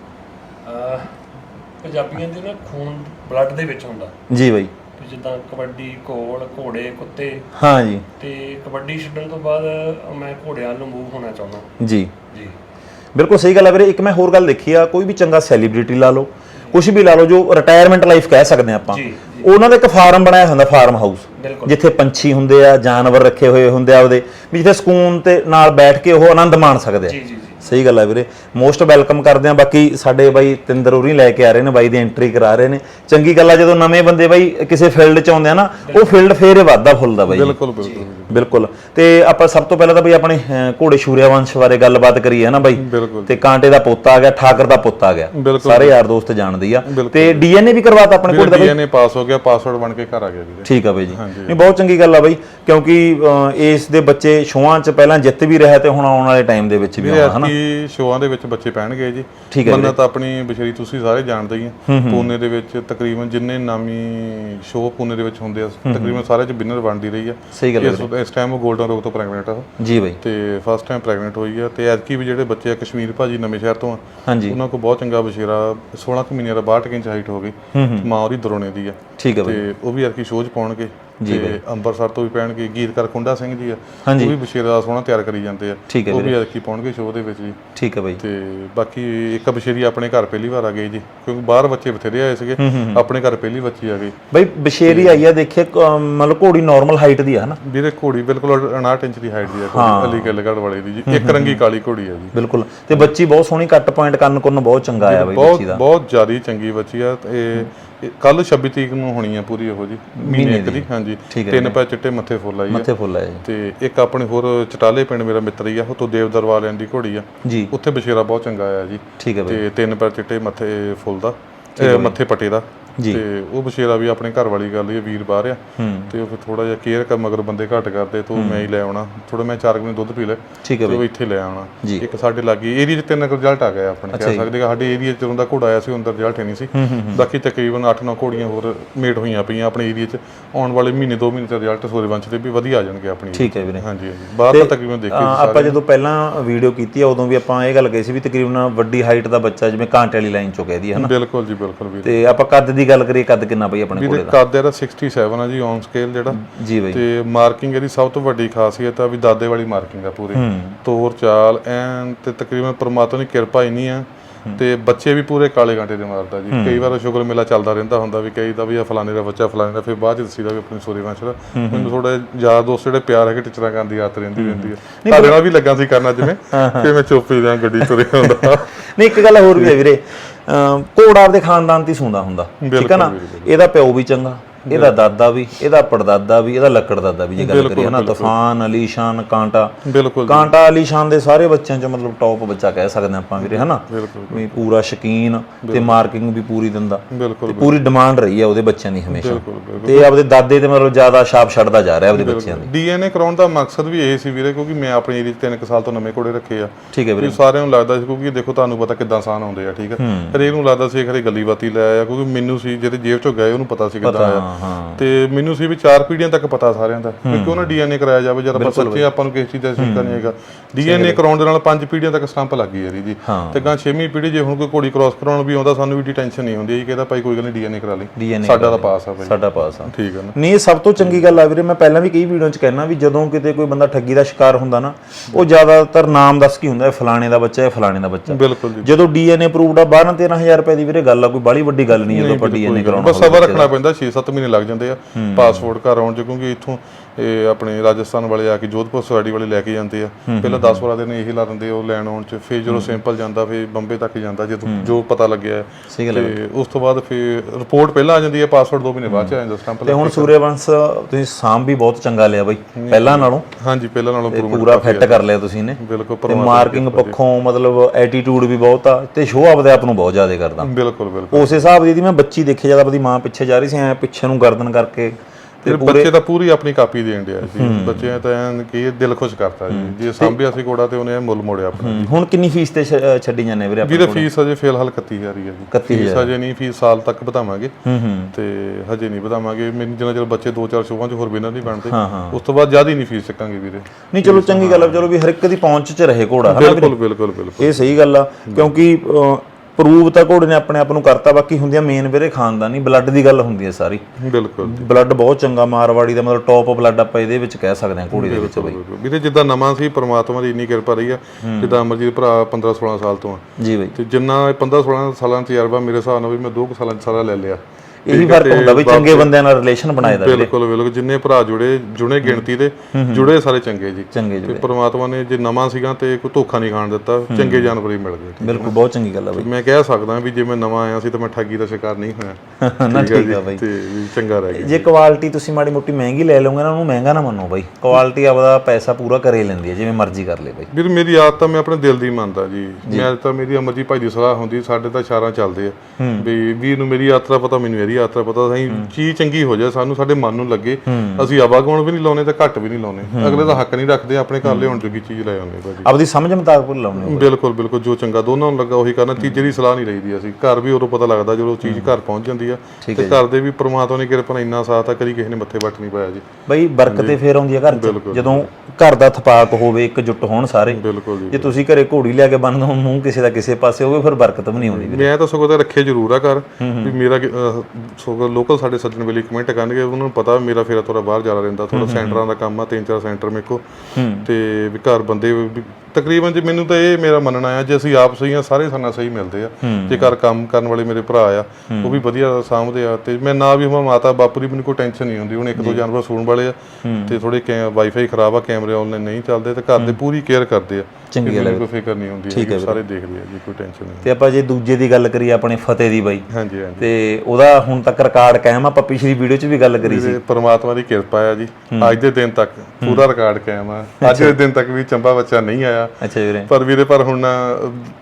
ਪੰਜਾਬੀਆਂ ਦੇ ਨਾ ਖੂਨ ਬਲੱਡ ਦੇ ਵਿੱਚ ਹੁੰਦਾ। ਜੀ ਬਾਈ। ਜਿੱਦਾਂ ਕਬੱਡੀ ਘੋਲ ਘੋੜੇ ਕੁੱਤੇ। ਹਾਂ ਜੀ। ਤੇ ਕਬੱਡੀ ਛੱਡਣ ਤੋਂ ਬਾਅਦ ਮੈਂ ਘੋੜਿਆਂ ਨੂੰ ਮੂਵ ਹੋਣਾ ਚਾਹੁੰਦਾ। ਜੀ। ਜੀ। ਬਿਲਕੁਲ ਸਹੀ ਗੱਲ ਹੈ ਵੀਰੇ। ਇੱਕ ਮੈਂ ਹੋਰ ਗੱਲ ਦੇਖੀ ਆ ਕੋਈ ਵੀ ਚੰਗਾ ਸੈਲੀਬ੍ਰਿਟੀ ਲਾ ਲਓ ਕੁਝ ਵੀ ਲਾ ਲਓ ਜੋ ਰਿਟਾਇਰਮੈਂਟ ਲਾਈਫ ਕਹਿ ਸਕਦੇ ਆ ਆਪਾਂ। ਉਹਨਾਂ ਦਾ ਇੱਕ ਫਾਰਮ ਬਣਾਇਆ ਹੁੰਦਾ ਫਾਰਮ ਹਾਊਸ ਜਿੱਥੇ ਪੰਛੀ ਹੁੰਦੇ ਆ ਜਾਨਵਰ ਰੱਖੇ ਹੋਏ ਹੁੰਦੇ ਆ ਉਹਦੇ। ਵੀ ਜਿੱਥੇ ਸਕੂਨ ਤੇ ਨਾਲ ਬੈਠ ਕੇ ਉਹ ਆਨੰਦ ਮਾਣ ਸਕਦੇ ਆ। ਜੀ ਜੀ। ਸਹੀ ਗੱਲ ਹੈ ਵੀਰੇ। ਮੋਸਟ ਵੈਲਕਮ ਕਰਦੇ ਆ। ਬਾਕੀ ਸਾਡੇ ਬਾਈ ਤਿੰਦਰ ਉਰੀ ਲੈ ਕੇ ਆ ਰਹੇ ਨੇ ਬਾਈ ਦੀ ਐਂਟਰੀ ਕਰਾ ਰਹੇ ਨੇ। ਚੰਗੀ ਗੱਲ ਆ ਜਦੋਂ ਨਵੇਂ ਬੰਦੇ ਬਾਈ ਕਿਸੇ ਫੀਲਡ 'ਚ ਆਉਂਦੇ ਆ ਨਾ ਉਹ ਫੀਲਡ ਫੇਰ ਵੱਧਦਾ ਫੁੱਲਦਾ ਬਾਈ। ਬਿਲਕੁਲ ਬਿਲਕੁਲ। ਬਿਲਕੁਲ। ਤੇ ਆਪਾਂ ਸਭ ਤੋਂ ਪਹਿਲਾਂ ਤਾਂ ਬਈ ਆਪਣੇ ਘੋੜੇ ਸ਼ੂਰਿਆ ਵੰਸ਼ ਬਾਰੇ ਗੱਲਬਾਤ ਕਰੀਏ ਨਾ ਬਾਈ? ਤੇ ਕਾਂਟੇ ਦਾ ਪੁੱਤ ਆ ਗਿਆ ਠਾਕਰ ਦਾ ਪੁੱਤ ਆ ਗਿਆ। ਸਾਰੇ ਯਾਰ ਦੋਸਤ ਜਾਣਦੇ ਆ। ਤੇ ਡੀਐਨਏ ਵੀ ਕਰਵਾਤਾ ਆਪਣੇ ਘੋੜੇ ਦਾ ਬਾਈ? ਡੀਐਨਏ ਪਾਸ ਹੋ ਗਿਆ ਪਾਸਵਰਡ ਬਣ ਕੇ ਘਰ ਆ ਗਿਆ ਵੀਰੇ। ਠੀਕ ਆ ਬਾਈ ਜੀ। ਨਹੀਂ ਬਹੁਤ ਚੰਗੀ ਗੱਲ ਆ ਬਾਈ। ਕਿਉਂਕਿ ਇਸ ਦੇ ਬੱਚੇ ਸ਼ੋਆਂ 'ਚ ਪਹਿਲਾਂ ਜਿੱਤ ਵੀ ਰਿਹਾ ਤੇ ਹੁਣ ਆਉਣ ਵਾਲੇ ਟਾਈਮ ਦੇ ਵਿੱਚ ਵੀ ਆਉਣਾ ਹਨਾ? ਐਤਕੀ ਸ਼ੋਆਂ ਦੇ ਵਿੱਚ ਬੱਚੇ ਪੈਣਗੇ ਜੀ। ਹੈ ਮੰਨਤ ਆਪਣੀ ਬਸ਼ਰੀ ਤੁਸੀਂ ਸਾਰੇ ਜਾਣਦੇ ਹੀ ਪੂਨੇ ਦੇ ਵਿੱਚ ਤਕਰੀਬਨ ਜਿੰਨੇ ਨਾਮੀ ਸ਼ੋਅ ਪੂਨੇ ਦੇ ਵਿੱਚ ਹੁੰਦੇ ਆ ਤਕਰੀਬਨ ਸਾਰੇ ਚ ਵਿਨਰ ਬਣਦੀ ਰਹੀ ਆ। ਸਹੀ ਗੱਲ ਹੈ ਇਸ ਟਾਈਮ ਉਹ 골ਡਨ ਰੋਗ ਤੋਂ ਪ੍ਰੈਗਨੈਂਟ ਆ ਜੀ ਬਾਈ। ਤੇ ਫਸਟ ਟਾਈਮ ਪ੍ਰੈਗਨੈਂਟ ਹੋਈ ਆ ਤੇ ਐਤਕੀ ਵੀ ਜਿਹੜੇ ਬੱਚੇ ਆ ਕਸ਼ਮੀਰ ਭਾਜੀ ਨਵੇਂ ਸ਼ਹਿਰ ਤੋਂ ਆ ਉਹਨਾਂ ਕੋਲ ਬਹੁਤ ਚੰਗਾ ਬਸ਼ੇਰਾ 16 ਕੁ ਮਹੀਨਿਆਂ ਦਾ 62 ਇੰਚ ਹਾਈਟ ਹੋ ਗਈ। ਮਾਂ ਉਹਦੀ ਦਰੋਣੇ ਦੀ ਆ। ਠੀਕ ਆ ਬਾਈ। ਤੇ ਉਹ ਵੀ ਐਤਕੀ ਸ਼ੋਅ 'ਚ ਪਾਉਣਗੇ। ਤੇ ਅੰਮ੍ਰਿਤਸਰ ਤੋਂ ਵੀ ਪੈਣਗੇ ਗੀਤਕਾਰ ਖੁੰਡਾ ਸਿੰਘ ਜੀ ਆ। ਉਹ ਵੀ ਬਸ਼ੇਰਾ ਸੋਹਣਾ ਤਿਆਰ ਕਰੀ ਜਾਂਦੇ ਆ। ਹੈ ਉਹ ਵੀ ਐਤਕੀ ਪਾਉਣਗੇ ਸ਼ੋਅ ਦੇ ਵਿੱਚ ਜੀ। ਠੀਕ ਆ ਬਾਈ। ਤੇ ਬਾਕੀ ਇੱਕ ਬਸ਼ੇਰੀ ਆਪਣੇ ਘਰ ਪਹਿਲੀ ਵਾਰ ਆ ਗਈ ਜੀ ਕਿਉਂਕਿ ਬਾਹਰ ਬੱਚੇ ਬਥੇਰੇ ਆਏ ਸੀਗੇ ਆਪਣੇ ਘਰ ਪਹਿਲੀ ਬੱਚੀ ਆ ਗਈ। ਬਾਈ ਬਸ਼ੇਰੀ ਆਈ ਆ ਦੇਖਿਆ ਮਤਲਬ ਘੋੜੀ ਨਾਰਮਲ ਹਾਈਟ ਦੀ ਆ ਹਨਾ? ਵੀਰੇ ਘੋੜੀ ਬਿਲਕੁਲ 59 ਇੰਚ ਦੀ ਹਾਈਟ ਦੀ ਆ ਅਲੀ ਗਿੱਲਗੜ ਵਾਲੇ ਦੀ ਜੀ। ਇੱਕ ਰੰਗੀ ਕਾਲੀ ਘੋੜੀ ਆ ਜੀ। ਬਿਲਕੁਲ। ਤੇ ਬੱਚੀ ਬਹੁਤ ਸੋਹਣੀ ਕੱਟ ਪੁਆਇੰਟ ਕੰਨ ਕੁੰਨ ਬਹੁਤ ਚੰਗਾ ਆਇਆ ਬਾਈ ਬਹੁਤ ਬੱਚੀ ਦਾ। ਬਹੁਤ ਜ਼ਿਆਦਾ ਚੰਗੀ ਬੱਚੀ ਆ। ਤੇ ਕੱਲ 26 ਤਰੀਕ ਨੂੰ ਹੋਣੀ ਆ ਪੂਰੀ ਉਹੋ ਜੀ ਮਹੀਨੇ ਇੱਕ ਦੀ ਹਾਂਜੀ। ਠੀਕ ਹੈ ਤਿੰਨ ਪੈ ਚਿੱਟੇ ਮੱਥੇ ਫੁੱਲ ਆਈ ਆ ਮੱਥੇ ਫੁੱਲ ਜੀ। ਤੇ ਇੱਕ ਆਪਣੇ ਹੋਰ ਚਟਾਲੇ ਪਿੰਡ ਮੇਰਾ ਮਿੱਤਰ ਹੀ ਆ ਉਹ ਤੋਂ ਦੇਵਦਰ ਵਾਲਿਆਂ ਦੀ ਘੋੜੀ ਆ। ਜੀ। ਉੱਥੇ ਬਸ਼ੇਰਾ ਬਹੁਤ ਚੰਗਾ ਆਇਆ ਜੀ। ਠੀਕ ਹੈ ਤੇ ਤਿੰਨ ਪੈਰ ਚਿੱਟੇ ਮੱਥੇ ਫੁੱਲ ਦਾ ਇਹ ਮੱਥੇ ਪੱਟੇ ਦਾ। ਤੇ ਉਹ ਬਸ਼ੇਰਾ ਵੀ ਆਪਣੇ ਘਰ ਵਾਲੀ ਗੱਲ ਹੀ ਵੀਰ ਬਾਹਰ ਆ। ਤੇ ਉਹ ਫਿਰ ਥੋੜਾ ਜਿਹਾ ਕੇਅਰ ਕਰ ਮਗਰ ਬੰਦੇ ਘੱਟ ਕਰਦੇ ਤੋਂ ਮੈਂ ਹੀ ਲੈ ਆਉਣਾ। ਥੋੜਾ ਮੈਂ 4 ਕਿਲੋ ਦੁੱਧ ਪੀ ਲੈ ਠੀਕ ਹੈ ਉਹ ਇੱਥੇ ਲੈ ਆਉਣਾ। ਇੱਕ ਸਾਡੇ ਲਾਗੇ ਏਰੀਆ 'ਚ ਤਿੰਨ ਰਿਜ਼ਲਟ ਆ ਗਏ ਆਪਣੇ ਕਹਿ ਸਕਦੇ ਹਾਂ ਸਾਡੇ ਏਰੀਆ 'ਚ ਜਦੋਂ ਦਾ ਘੋੜਾ ਆਇਆ ਸੀ ਅੰਦਰ ਰਿਜ਼ਲਟ ਨਹੀਂ ਸੀ। ਬਾਕੀ ਤਕਰੀਬਨ 8-9 ਘੋੜੀਆਂ ਹੋਰ ਮੇਟ ਹੋਈਆਂ ਪਈਆਂ ਆਪਣੇ ਏਰੀਆ 'ਚ। ਆਉਣ ਵਾਲੇ ਮਹੀਨੇ 2 ਮਹੀਨੇ ਤੱਕ ਰਿਜ਼ਲਟ ਸੂਰਯਵੰਸ਼ ਦੇ ਵੀ ਵਧੀਆ ਆ ਜਾਣਗੇ ਆਪਣੀ ਠੀਕ ਹੈ ਵੀਰੇ। ਹਾਂਜੀ ਹਾਂਜੀ। ਬਾਹਰ ਤਾਂ ਤਕਰੀਬਨ ਦੇਖੀ ਆਪਾਂ ਜਦੋਂ ਪਹਿਲਾਂ ਵੀਡੀਓ ਕੀਤੀ ਆ ਉਦੋਂ ਵੀ ਆਪਾਂ ਇਹ ਗੱਲ ਕਹੀ ਸੀ ਵੀ ਤਕਰੀਬਨ ਵੱਡੀ ਹਾਈਟ ਦਾ ਬੱਚਾ ਜਿਵੇਂ ਕਾਂਟੇ ਵਾਲੀ ਲਾਈਨ ਚੋਂ ਕਹਿਦੀ ਹੈ ਹਨਾ? ਬਿਲਕੁਲ ਜੀ ਬਿਲਕੁਲ ਵੀਰ। ਤੇ ਆਪਾਂ ਕੱਦ ਦੀ ਗੱਲ ਕਰੀਏ ਕੱਦ ਕਿੰਨਾ ਬਈ ਆਪਣੇ ਕੋਲੇ ਵੀਰੇ ਕੱਦ ਇਹਦਾ 67 ਆ ਜੀ ਔਨ ਸਕੇਲ ਜਿਹੜਾ। ਜੀ ਬਈ। ਤੇ ਮਾਰਕਿੰਗ ਇਹਦੀ ਸਭ ਤੋਂ ਵੱਡੀ ਖਾਸੀਅਤ ਆ ਵੀ ਦਾਦੇ ਵਾਲੀ ਮਾਰਕਿੰਗ ਆ ਪੂਰੀ। ਤੋਰ ਚਾਲ ਐਨ ਤੇ ਤਕਰੀਬਨ ਪ੍ਰਮਾਤਮਾ ਦੀ ਕਿਰਪਾ ਇੰਨੀ ਆ। ਤੇ ਬੱਚੇ ਵੀ ਪੂਰੇ ਕਾਲੇ ਕਾਂਟੇ ਦੇ ਮਾਰਦਾ ਜੀ। ਕਈ ਵਾਰ ਸ਼ੁਗਰ ਮੇਲਾ ਚੱਲਦਾ ਰਹਿੰਦਾ ਹੁੰਦਾ ਵੀ ਕਈ ਦਾ ਵੀ ਆ ਫਲਾਣੇ ਦਾ ਬੱਚਾ ਫਲਾਣੇ ਦਾ ਫਿਰ ਬਾਅਦ ਚ ਦੱਸੀਦਾ ਵੀ ਆਪਣੀ ਸੂਰਯਵੰਸ਼ ਦਾ ਮੈਨੂੰ ਥੋੜਾ ਯਾਰ ਦੋਸਤ ਜਿਹੜੇ ਪਿਆਰ ਹੈਗੇ ਟੀਚਰਾਂ ਕਰਨ ਦੀ ਆਦਤ ਰਹਿੰਦੀ ਰਹਿੰਦੀ ਹੈ ਤੁਹਾਡੇ ਨਾਲ ਵੀ ਲੱਗਾ ਸੀ ਕਰਨਾ ਜਿਵੇਂ ਕਿ ਮੈਂ ਚੁੱਪ ਹੀ ਰਿਹਾ ਗੱਡੀ ਤੁਰੇ ਹੁੰਦਾ। ਨਹੀਂ ਇੱਕ ਗੱਲ ਹੋਰ ਵੀ ਹੈ ਵੀਰੇ। ਘੋੜਾ ਆਪਦੇ ਖਾਨਦਾਨ ਤੇ ਸੂੰਦਾ ਹੁੰਦਾ ਠੀਕ ਹੈ ਨਾ? ਇਹਦਾ ਪਿਓ ਵੀ ਚੰਗਾ। ਇਹਦਾ ਦਾਦਾ ਵੀ ਇਹਦਾ ਪੜਦਾਦਾ ਵੀ ਇਹਦਾ ਲੱਕੜ ਦਾਦਾ ਵੀ ਜੇ ਗੱਲ ਕਰੀਏ ਨਾ ਤੂਫਾਨ ਅਲੀਸ਼ਾਨ ਕਾਂਟਾ। ਬਿਲਕੁਲ ਕਾਂਟਾ ਅਲੀਸ਼ਾਨ ਦੇ ਸਾਰੇ ਬੱਚਿਆਂ ਚ ਮਤਲਬ ਟੌਪ ਬੱਚਾ ਕਹਿ ਸਕਦੇ ਹਾਂ ਆਪਾਂ ਵੀਰੇ ਹਨਾ? ਵੀ ਪੂਰਾ ਸ਼ਕੀਨ ਤੇ ਮਾਰਕਿੰਗ ਵੀ ਪੂਰੀ ਦਿੰਦਾ। ਤੇ ਪੂਰੀ ਡਿਮਾਂਡ ਰਹੀ ਹੈ ਉਹਦੇ ਬੱਚਿਆਂ ਦੀ ਹਮੇਸ਼ਾ। ਤੇ ਆਪਦੇ ਦਾਦੇ ਤੇ ਮਤਲਬ ਜ਼ਿਆਦਾ ਛਾਪ ਛੱਡਦਾ ਜਾ ਰਿਹਾ ਆਪਦੇ ਬੱਚਿਆਂ ਦੀ। ਡੀਐਨਏ ਕਰਾਉਣ ਦਾ ਮਕਸਦ ਵੀ ਇਹ ਸੀ ਵੀਰੇ ਕਿਉਂਕਿ ਮੈਂ ਆਪਣੇ ਏਰੀਆ 'ਚ ਤਿੰਨ ਕੁ ਸਾਲ ਤੋਂ ਨਵੇਂ ਘੋੜੇ ਰੱਖੇ ਆ। ਠੀਕ ਹੈ ਵੀਰੇ। ਸਾਰਿਆਂ ਨੂੰ ਲੱਗਦਾ ਸੀ ਕਿਉਂਕਿ ਦੇਖੋ ਤੁਹਾਨੂੰ ਪਤਾ ਕਿੱਦਾਂ ਆਸਾਨ ਆਉਂਦੇ ਆ ਠੀਕ ਆ ਹਰੇਕ ਨੂੰ ਲੱਗਦਾ ਸੀ ਖਰੇ ਗੱਲੀ ਬਾਤੀ ਲੈ ਆਇਆ ਕਿਉਂਕਿ ਮੈਨੂੰ ਸੀ ਜਿਹੜੇ ਜੇਬ ਚੋਂ ਗਏ ਉਹਨੂੰ ਪਤਾ ਸੀ ਕਿੱਦਾਂ ਆਇਆ। ਹਾਂ। ਤੇ ਮੈਨੂੰ ਸੀ ਵੀ ਚਾਰ ਪੀੜ੍ਹੀਆਂ ਤੱਕ ਪਤਾ ਸਾਰਿਆਂ ਦਾ ਵੀ ਕਿਉਂ ਨਾ ਡੀਐਨਏ ਕਰਾਇਆ ਜਾਵੇ ਜਦ ਆਪਾਂ ਸੱਚੇ ਆਪਾਂ ਨੂੰ ਕਿਸੇ ਚੀਜ਼ ਦਾ ਸ਼ੱਕਾ ਨਹੀਂ ਹੈਗਾ। ਡੀਐਨਏ ਕਰਾਉਣ ਦੇ ਨਾਲ ਪੰਜ ਪੀੜ੍ਹੀਆਂ ਤੱਕ ਸਟੰਪ ਲੱਗ ਗਈ ਯਾਰੀ ਜੀ। ਤੇ ਗਾਂ ਛੇਵੀਂ ਪੀੜ੍ਹੀ ਜੇ ਹੁਣ ਕੋਈ ਘੋੜੀ ਕ੍ਰਾਸ ਕਰਾਉਣ ਵੀ ਆਉਂਦਾ ਸਾਨੂੰ ਵੀ ਟੈਨਸ਼ਨ ਨਹੀਂ ਹੁੰਦੀ ਜੀ ਕਹਿੰਦਾ ਭਾਈ ਕੋਈ ਗੱਲ ਨਹੀਂ ਡੀਐਨਏ ਕਰਾ ਲਈ। ਸਾਡਾ ਤਾਂ ਪਾਸ ਆ ਭਾਈ। ਸਾਡਾ ਪਾਸ ਆ। ਠੀਕ ਹੈ ਨਾ। ਨਹੀਂ ਇਹ ਸਭ ਤੋਂ ਚੰਗੀ ਗੱਲ ਆ ਵੀਰੇ ਮੈਂ ਪਹਿਲਾਂ ਵੀ ਕਈ ਵੀਡੀਓ 'ਚ ਕਹਿਣਾ ਵੀ ਜਦੋਂ ਕਿਤੇ ਕੋਈ ਬੰਦਾ ਠੱਗੀ ਦਾ ਸ਼ਿਕਾਰ ਹੁੰਦਾ ਨਾ ਉਹ ਜ਼ਿਆਦਾਤਰ ਨਾਮ ਦੱਸ ਕੀ ਹੁੰਦਾ ਹੈ ਫਲਾਣੇ ਦਾ ਬੱਚਾ ਹੈ ਫਲਾਣੇ ਦਾ ਬੱਚਾ। ਬਿਲਕੁਲ ਜੀ। ਜਦੋਂ ਡੀਐਨਏ ਅਪਰੂਵਡ ਆ 12 13000 ਰੁਪਏ ਦੀ ਵੀਰੇ ਗੱਲ ਆ ਕੋਈ ਬਾਲੀ ਵੱਡੀ ਗੱਲ ਨਹੀਂ ਜਦੋਂ ਆਪਾਂ ਡੀਐਨਏ ਕਰਾਉਣਾ ਬਸ ਸਬਰ ਰੱਖਣਾ ਪੈਂਦਾ 6-7 ਮਹੀਨੇ ਲੱਗ ਜਾਂਦੇ ਆ ਪਾਸਪੋਰਟ ਘਰ ਆਉਣ ਚ ਕਿਉਂਕਿ ਇੱਥੋਂ ਇਹ ਆਪਣੇ ਰਾਜਸਥਾਨ ਵਾਲੇ ਆ ਕੇ ਜੋਧਪੁਰ ਸਵਾੜੀ ਵਾਲੇ ਲੈ ਕੇ ਜਾਂਦੇ ਆ। ਪਹਿਲਾਂ 10 ਵਾਲਾ ਦਿਨ ਇਹੀ ਲਾ ਦਿੰਦੇ ਉਹ ਲੈਣ ਆਉਣ ਚ। ਫਿਰ ਜਦੋਂ ਸੈਂਪਲ ਜਾਂਦਾ ਫਿਰ ਬੰਬੇ ਤੱਕ ਜਾਂਦਾ ਜਦੋਂ ਜੋ ਪਤਾ ਲੱਗਿਆ। ਤੇ ਉਸ ਤੋਂ ਬਾਅਦ ਫਿਰ ਰਿਪੋਰਟ ਪਹਿਲਾਂ ਆ ਜਾਂਦੀ ਹੈ ਪਾਸਪੋਰਟ 2 ਮਹੀਨੇ ਬਾਅਦ ਚ ਆ ਜਾਂਦਾ ਸਟੰਪ ਤੇ ਹੁਣ ਸੂਰਯਵੰਸ਼ ਤੁਸੀਂ ਸਾਮ ਵੀ ਬਹੁਤ ਚੰਗਾ ਲਿਆ ਬਾਈ ਪਹਿਲਾਂ ਨਾਲੋਂ। ਹਾਂਜੀ ਪਹਿਲਾਂ ਨਾਲੋਂ ਪੂਰਾ ਫਿੱਟ ਕਰ ਲਿਆ ਤੁਸੀਂ ਨੇ ਬਿਲਕੁਲ ਤੇ ਮਾਰਕਿੰਗ ਪੱਖੋਂ ਮਤਲਬ ਐਟੀਟਿਊਡ ਵੀ ਬਹੁਤ ਆ ਤੇ ਸ਼ੋਅ ਆਪਦੇ ਆਪ ਨੂੰ ਬਹੁਤ ਜ਼ਿਆਦਾ ਕਰਦਾ। ਬਿਲਕੁਲ ਬਿਲਕੁਲ। ਉਸ ਹਿਸਾਬ ਦੀ ਮੈਂ ਬੱਚੀ ਦੇਖੀ ਜ਼ਿਆਦਾ ਆਪਦੀ ਮਾਂ ਪਿੱਛੇ ਜਾ ਰਹੀ ਸੀ ਐ ਪਿੱਛੇ ਨੂੰ ਗਰਦਨ ਕਰਕੇ ਤੇ ਬੱਚੇ ਤਾਂ ਪੂਰੀ ਆਪਣੀ ਕਾਪੀ ਦੇਣ ਡਿਆ ਜੀ। ਬੱਚਿਆਂ ਤਾਂ ਐਨ ਕੀ ਦਿਲ ਖੁਸ਼ ਕਰਤਾ ਜੀ। ਜੇ ਸਾਂਭਿਆ ਸੀ ਕੋੜਾ ਤੇ ਉਹਨੇ ਮੁੱਲ ਮੋੜਿਆ ਆਪਣਾ ਹੁਣ ਕਿੰਨੀ ਫੀਸ ਤੇ ਛੱਡੀ ਜਾਂਦੇ ਵੀਰੇ ਵੀਰੇ ਫੀਸ ਅਜੇ ਫਿਲਹਾਲ 31000 ਹੀ ਹੈ ਜੀ। 31,000 ਫੀਸ ਅਜੇ ਨਹੀਂ ਫੀਸ ਸਾਲ ਤੱਕ ਵਧਾਵਾਂਗੇ। ਹੂੰ ਹੂੰ। ਤੇ ਹਜੇ ਨਹੀਂ ਵਧਾਵਾਂਗੇ। ਮੈਨੂੰ ਜਿੰਨਾ ਚਿਰ ਬੱਚੇ ਦੋ ਚਾਰ ਸ਼ੋਆਂ 'ਚ ਹੋਰ ਵਿਨਰ ਨਹੀਂ ਬਣਦੇ ਹਾਂ, ਹਾਂ। ਉਸ ਤੋਂ ਬਾਅਦ ਜ਼ਿਆਦਾ ਹੀ ਨਹੀਂ ਫੀਸ ਚੱਕਾਂਗੇ ਵੀਰੇ। ਨਹੀਂ ਚਲੋ ਚੰਗੀ ਗੱਲ ਆ। ਚਲੋ ਵੀ ਹਰ ਇੱਕ ਦੀ ਪਹੁੰਚ 'ਚ ਰਹੇ ਘੋੜਾ ਬਿਲਕੁਲ ਬਿਲਕੁਲ ਬਿਲਕੁਲ। ਇਹ ਸਹੀ ਗੱਲ ਆ। ਕਿਉਂਕਿ ਪ੍ਰੂਵ ਤਾਂ ਘੋੜੇ ਨੇ ਆਪਣੇ ਆਪ ਨੂੰ ਕਰਤਾ ਬਾਕੀ ਹੁੰਦੀਆਂ ਮੇਨ ਵੀਰੇ ਖਾਨਦਾਨੀ ਬਲੱਡ ਦੀ ਗੱਲ ਹੁੰਦੀ ਹੈ ਸਾਰੀ। ਬਿਲਕੁਲ ਬਲੱਡ ਬਹੁਤ ਚੰਗਾ ਮਾਰਵਾੜੀ ਦਾ ਮਤਲਬ ਟੌਪ ਬਲੱਡ ਆਪਾਂ ਇਹਦੇ ਵਿੱਚ ਕਹਿ ਸਕਦੇ ਹਾਂ ਘੋੜੇ ਦੇ ਵਿੱਚ ਬਈ। ਵੀਰੇ ਜਿੱਦਾਂ ਨਵਾਂ ਸੀ ਪ੍ਰਮਾਤਮਾ ਦੀ ਇੰਨੀ ਕਿਰਪਾ ਰਹੀ ਆ ਜਿੱਦਾਂ ਅਮਰਜੀਤ ਭਰਾ 15 16 ਸਾਲ ਤੋਂ ਆ। ਜੀ ਬਈ। ਤੇ ਜਿੰਨਾ 15 16 ਸਾਲਾਂ ਦਾ ਤਜਰਬਾ ਮੇਰੇ ਹਿਸਾਬ ਨਾਲ ਵੀ ਮੈਂ 2 ਸਾਲਾਂ ਚ ਸਾਰਾ ਲੈ ਲਿਆ। ਇਹੀ ਫ਼ਰਕ ਹੁੰਦਾ ਬਈ ਚੰਗੇ ਬੰਦਿਆਂ ਨਾਲ ਰਿਲੇਸ਼ਨ ਬਣਾਏ ਦਾ ਬਿਲਕੁਲ ਬਿਲਕੁਲ। ਜਿੰਨੇ ਭਰਾ ਜੁੜੇ ਜੁੜੇ ਗਿਣਤੀ ਦੇ ਜੁੜੇ ਸਾਰੇ ਚੰਗੇ ਜੀ। ਚੰਗੇ ਜੀ ਪ੍ਰਮਾਤਮਾ ਨੇ ਜੇ ਨਵਾਂ ਸੀਗਾ ਤੇ ਕੋਈ ਧੋਖਾ ਨਹੀਂ ਖਾਣ ਦਿੱਤਾ ਚੰਗੇ ਜਾਨਵਰ ਹੀ ਮਿਲ ਗਏ। ਬਿਲਕੁਲ ਬਹੁਤ ਚੰਗੀ ਗੱਲ ਆ ਬਈ। ਮੈਂ ਕਹਿ ਸਕਦਾ ਵੀ ਜੇ ਮੈਂ ਨਵਾਂ ਆਇਆ ਸੀ ਤਾਂ ਮੈਂ ਠੱਗੀ ਦਾ ਸ਼ਿਕਾਰ ਨਹੀਂ ਹੋਇਆ। ਨਾ ਠੀਕ ਆ ਬਈ। ਤੇ ਵੀ ਚੰਗਾ ਰਹਿ ਗਿਆ ਜੇ ਕੁਆਲਿਟੀ ਤੁਸੀਂ ਮਾੜੀ ਮੋਟੀ ਮਹਿੰਗੀ ਲੈ ਲਓਗੇ ਨਾ ਉਹਨੂੰ ਮਹਿੰਗਾ ਨਾ ਮੰਨੋ ਬਈ। ਕੁਆਲਿਟੀ ਆਪਦਾ ਪੈਸਾ ਪੂਰਾ ਕਰੇ ਲੈਂਦੀ ਹੈ ਜਿਵੇਂ ਮਰਜ਼ੀ ਕਰ ਲੇ ਬਈ। ਵੀਰ ਮੇਰੀ ਆਦਤ ਤਾਂ ਮੈਂ ਆਪਣੇ ਦਿਲ ਦੀ ਮੰਨਦਾ ਜੀ। ਮੈਂ ਤਾਂ ਮੇਰੀ ਅਮਰਜੀਤ ਭਾਈ ਦੀ ਸਲਾਹ ਹੁੰਦੀ ਸਾਡੇ ਤਾਂ ਇਸ਼ਾਰਾ ਚੱਲਦੇ ਆ। ਵੀ ਵੀਰ ਨੂੰ ਮੇਰੀ ਯਾਤਰਾ ਪਤਾ ਮੈਨੂੰ ਇਹਦੀ ਯਾਤਰਾ ਪਤਾ ਸਹੀ ਚੀਜ਼ ਚੰਗੀ ਹੋ ਜਾਏ ਸਾਨੂੰ ਸਾਡੇ ਮਨ ਨੂੰ ਲੱਗੇ। ਅਸੀਂ ਆਵਾਗੁਣ ਵੀ ਨਹੀਂ ਲਾਉਨੇ ਤੇ ਘੱਟ ਵੀ ਨਹੀਂ ਲਾਉਨੇ ਅਗਲੇ ਦਾ ਹੱਕ ਨਹੀਂ ਰੱਖਦੇ ਆਪਣੇ ਘਰ ਲਿਆਉਣ ਜੋਗੀ ਚੀਜ਼ ਲੈ ਆਉਂਦੇ ਭਾਜੀ। ਆਪਦੀ ਸਮਝ ਮੁਤਾਬਕ ਲਾਉਣੇ ਬਿਲਕੁਲ ਬਿਲਕੁਲ ਜੋ ਚੰਗਾ ਦੋਨਾਂ ਨੂੰ ਲੱਗਾ ਉਹੀ ਕਰਨਾ। ਤੀਜੇ ਦੀ ਸਲਾਹ ਨਹੀਂ ਲਈਦੀ ਅਸੀਂ। ਘਰ ਵੀ ਉਦੋਂ ਪਤਾ ਲੱਗਦਾ ਜਦੋਂ ਚੀਜ਼ ਘਰ ਪਹੁੰਚ ਜਾਂਦੀ ਆ। ਤੇ ਘਰ ਦੇ ਵੀ ਪ੍ਰਮਾਤਮਾ ਨੇ ਕਿਰਪਾ ਨਾਲ ਇੰਨਾ ਸਾਥ ਆ ਕਦੀ ਕਿਸੇ ਨੇ ਮੱਥੇ ਵੱਟ ਨਹੀਂ ਪਾਇਆ ਜੀ। ਬਈ ਬਰਕਤੇ ਫੇਰ ਆਉਂਦੀ ਆ ਘਰ 'ਚ। ਜਦੋਂ ਘਰ ਦਾ ਥਪਾਕ ਹੋਵੇ ਇਕਜੁੱਟ ਹੋਣ ਸਾਰੇ। ਬਿਲਕੁਲ ਜੀ ਜੇ ਤੁਸੀਂ ਘਰੇ ਘੋੜੀ ਲਿਆ ਕੇ ਬੰਨ ਦੋ ਮੂੰਹ ਕਿਸੇ ਦਾ ਕਿਸੇ ਪਾਸੇ ਹੋਵੇ ਫਿਰ ਬਰਕਤ ਵੀ ਨਹੀਂ ਆਉਂਦੀ ਮੈਂ ਤਾਂ ਸਗੋਂ ਤਾਂ ਰੱਖੇ ਜ਼ਰੂਰ ਆ ਘਰ। ਵੀ ਮੇਰਾ ਸਗੋਂ ਲੋਕਲ ਸਾਡੇ ਸੱਜਣ ਵੇਲੇ ਕਮੈਂਟ ਕਰਨਗੇ ਉਹਨਾਂ ਨੂੰ ਪਤਾ ਮੇਰਾ ਫੇਰਾ ਥੋੜਾ ਬਾਹਰ ਜ਼ਿਆਦਾ ਰਹਿੰਦਾ ਥੋੜਾ ਸੈਂਟਰਾਂ ਦਾ ਕੰਮ ਆ ਤਿੰਨ ਚਾਰ ਸੈਂਟਰ ਮੇਰੇ ਕੋ ਤੇ ਵੀ ਘਰ ਬੰਦੇ ਵੀ ਤਕਰੀਬਨ ਜੇ ਮੈਨੂੰ ਤਾਂ ਇਹ ਮੇਰਾ ਮੰਨਣਾ ਆ ਜੇ ਅਸੀਂ ਆਪ ਸਹੀ ਆ ਸਾਰੇ ਸਾਨੂੰ ਸਹੀ ਮਿਲਦੇ ਆ। ਜੇ ਘਰ ਕੰਮ ਕਰਨ ਵਾਲੇ ਮੇਰੇ ਭਰਾ ਆ ਉਹ ਵੀ ਵਧੀਆ ਸਾਂਭਦੇ ਆ ਤੇ ਮੈਂ ਨਾ ਵੀ ਹੋਵਾਂ ਮਾਤਾ ਬਾਪੂ ਦੀ ਮੈਨੂੰ ਕੋਈ ਟੈਨਸ਼ਨ ਨਹੀਂ ਹੁੰਦੀ। ਹੁਣ ਇੱਕ ਦੋ ਜਾਨਵਰ ਸੂਣ ਵਾਲੇ ਆ ਤੇ ਥੋੜੇ ਵਾਈਫਾਈ ਖਰਾਬ ਆ ਕੈਮਰੇ ਆਨਲਾਈਨ ਨਹੀਂ ਚੱਲਦੇ ਤੇ ਘਰ ਦੇ ਪੂਰੀ ਕੇਅਰ ਕਰਦੇ ਆ। ਚੰਗੀ ਗੱਲ ਕੋਈ ਫਿਕਰ ਨਹੀਂ ਹੁੰਦੀ ਸਾਰੇ ਦੇਖਦੇ ਆ ਜੀ ਕੋਈ ਟੈਨਸ਼ਨ ਨਹੀਂ ਤੇ ਆਪਾਂ ਜੇ ਦੂਜੇ ਦੀ ਗੱਲ ਕਰੀਏ ਆਪਣੇ ਫਤਿਹ ਦੀ ਬਾਈ ਹਾਂਜੀ ਹਾਂਜੀ। ਤੇ ਉਹਦਾ ਹੁਣ ਤੱਕ ਰਿਕਾਰਡ ਕਾਇਮ ਆ ਆਪਾਂ ਪਿਛਲੀ ਵੀਡੀਓ 'ਚ ਵੀ ਗੱਲ ਕਰੀ ਸੀ। ਪਰਮਾਤਮਾ ਦੀ ਕਿਰਪਾ ਆ ਜੀ। ਅੱਜ ਦੇ ਦਿਨ ਤੱਕ ਪੂਰਾ ਰਿਕਾਰਡ ਕਾਇਮ ਆ। ਅੱਜ ਦੇ ਦਿਨ ਤੱਕ ਵੀ ਚੰਬਾ ਬੱਚਾ ਨਹੀਂ ਆਇਆ। ਅੱਛਾ ਵੀਰੇ। ਪਰ ਵੀਰੇ, ਪਰ ਹੁਣ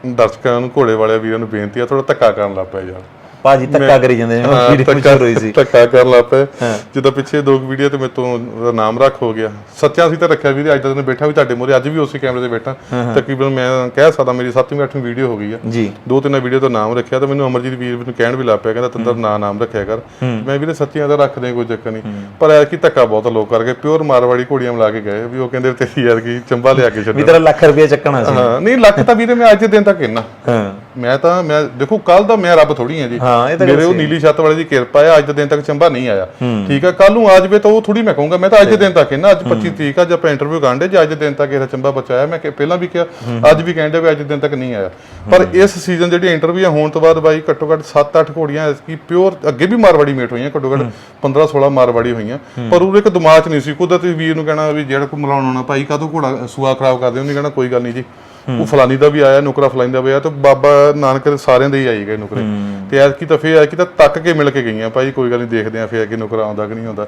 ਦਰਸ਼ਕਾਂ ਨੂੰ ਘੋੜੇ ਵਾਲੇ ਵੀਰਾਂ ਨੂੰ ਬੇਨਤੀ ਆ ਥੋੜਾ ਧੱਕਾ ਕਰਨ ਲੱਗ ਪਿਆ ਯਾਰ। ਭਾਜੀ ਧੱਕਾ ਕਰੀ ਜਾਂਦੇ ਨੇ ਵੀਡੀਓ ਸ਼ੁਰੂ ਹੋਈ ਸੀ। ਧੱਕਾ ਕਰਨ ਲੱਗ ਪਏ। ਜਿੱਦਾਂ ਪਿੱਛੇ ਦੋ ਵੀਡੀਓ ਤੇ ਮੇਰੇ ਤੋਂ ਨਾਮ ਰੱਖ ਹੋ ਗਿਆ। ਸੱਚਾ ਸੀ ਤਾਂ ਰੱਖਿਆ ਵੀਰੇ ਅੱਜ ਦਾ ਦਿਨ ਬੈਠਾ ਵੀ ਤੁਹਾਡੇ ਮੂਹਰੇ ਅੱਜ ਵੀ ਉਸੇ ਕੈਮਰੇ ਤੇ ਬੈਠਾ। ਤਕਰੀਬਨ ਮੈਂ ਕਹਿ ਸਕਦਾ ਮੇਰੀ 7ਵੀਂ 8ਵੀਂ ਵੀਡੀਓ ਹੋ ਗਈ ਆ। ਜੀ। ਦੋ ਤਿੰਨ ਵੀਡੀਓ ਤੋਂ ਨਾਮ ਰੱਖਿਆ ਤਾਂ ਮੈਨੂੰ ਅਮਰਜੀਤ ਵੀਰ ਮੈਨੂੰ ਕਹਿਣ ਵੀ ਲੱਗ ਪਿਆ ਕਹਿੰਦਾ ਤੰਦਰ ਨਾਂ ਨਾਮ ਰੱਖਿਆ ਕਰ। ਮੈਂ ਵੀਰੇ ਸੱਚੀਆਂ ਦਾ ਰੱਖਦੇ ਹਾਂ, ਕੋਈ ਚੱਕਰ ਨਹੀਂ। ਪਰ ਐ ਕੀ ਧੱਕਾ ਬਹੁਤ ਲੋਕ ਕਰਕੇ ਪਿਓਰ ਮਾਰਵਾੜੀ ਘੋੜੀਆਂ ਮਿਲਾ ਕੇ ਗਏ ਵੀ ਉਹ ਕਹਿੰਦੇ ਤੇਰੀ ਯਾਰ ਕੀ ਚੰਬਾ ਲਿਆ ਕੇ ਵੀ ਛੱਡ ਤੇਰਾ ਲੱਖ ਰੁਪਏ ਚੱਕਣਾ ਸੀ। ਹਾਂ ਨਹੀਂ ਲੱਖ ਤਾਂ ਵੀਰੇ ਮੈਂ ਅੱਜ ਦੇ ਦਿਨ ਤੱਕ ਇੰਨਾ। ਹਾਂ। ਮੈਂ ਤਾਂ ਮੈਂ ਦੇਖੋ ਕੱਲ ਦਾ ਮੈਂ ਰੱਬ ਥੋੜੀ ਆ ਜੀ। ਹਾਂ, ਇਹ ਤਾਂ ਮੇਰੇ ਉਹ ਨੀਲੀ ਛੱਤ ਵਾਲੇ ਦੀ ਕਿਰਪਾ ਆ ਅੱਜ ਦੇ ਦਿਨ ਤੱਕ ਚੰਬਾ ਨਹੀਂ ਆਇਆ। ਠੀਕ ਆ ਕੱਲ ਨੂੰ ਆ ਜਾਵੇ ਤਾਂ ਉਹ ਥੋੜੀ ਮੈਂ ਕਹੂੰਗਾ ਮੈਂ ਤਾਂ ਅੱਜ ਦੇ ਦਿਨ ਤੱਕ ਇੰਨਾ ਅੱਜ 25 ਤਰੀਕ ਆ ਜੇ ਆਪਾਂ ਇੰਟਰਵਿਊ ਕਾਂਡੇ ਜੇ ਅੱਜ ਦੇ ਦਿਨ ਤੱਕ ਇਹਦਾ ਚੰਬਾ ਬੱਚਾ ਆਇਆ ਮੈਂ ਕਿ- ਪਹਿਲਾਂ ਵੀ ਕਿਹਾ ਅੱਜ ਵੀ ਕਹਿੰਦੇ ਵੀ ਅੱਜ ਦੇ ਦਿਨ ਤੱਕ ਨਹੀਂ ਆਇਆ। ਪਰ ਇਸ ਸੀਜ਼ਨ ਜਿਹੜੀ ਇੰਟਰਵਿਊ ਹੋਣ ਤੋਂ ਬਾਅਦ ਬਾਈ ਘੱਟੋ ਘੱਟ 7-8 ਘੋੜੀਆਂ ਕੀ ਪਿਓਰ ਅੱਗੇ ਵੀ ਮਾਰਵਾੜੀ ਮੇਟ ਹੋਈਆਂ ਘੱਟੋ ਘੱਟ 15-16 ਮਾਰਵਾੜੀ ਹੋਈਆਂ। ਪਰ ਉਹ ਇੱਕ ਦਿਮਾਗ 'ਚ ਨਹੀਂ ਸੀ ਕੁਦਰਤੀ ਵੀਰ ਨੂੰ ਕਹਿਣਾ ਵੀ ਜਿਹੜਾ ਕੋ ਮਲਾਉਣ ਆਉਣਾ ਭਾਈ ਕਾਹਤੋਂ ਘੋੜਾ ਸੂਆ ਖਰਾਬ ਕਰਦੇ ਉਹਨੇ ਕਹਿਣਾ ਕੋਈ ਗੱਲ ਨਹੀਂ ਜੀ। ਉਹ ਫਲਾਨੀ ਦਾ ਵੀ ਆਇਆ ਨੁਕਰਾ ਫਲਾਨੀ ਦਾ ਵੀ ਆਇਆ ਤੇ ਬਾਬਾ ਨਾਨਕ ਦੇ ਸਾਰਿਆਂ ਦੇ ਹੀ ਆਈ ਗਏ ਨੁਕਰੇ। ਤੇ ਐਤਕੀ ਤਾਂ ਫੇਰ ਐਤਕੀ ਤਾਂ ਤੱਕ ਕੇ ਮਿਲ ਕੇ ਗਈਆਂ ਭਾਈ ਕੋਈ ਗੱਲ ਨਹੀਂ ਦੇਖਦੇ ਆ ਫੇਰ ਕਿ ਨੁਕਰਾ ਆਉਂਦਾ ਕਿ ਨਹੀਂ ਆਉਂਦਾ।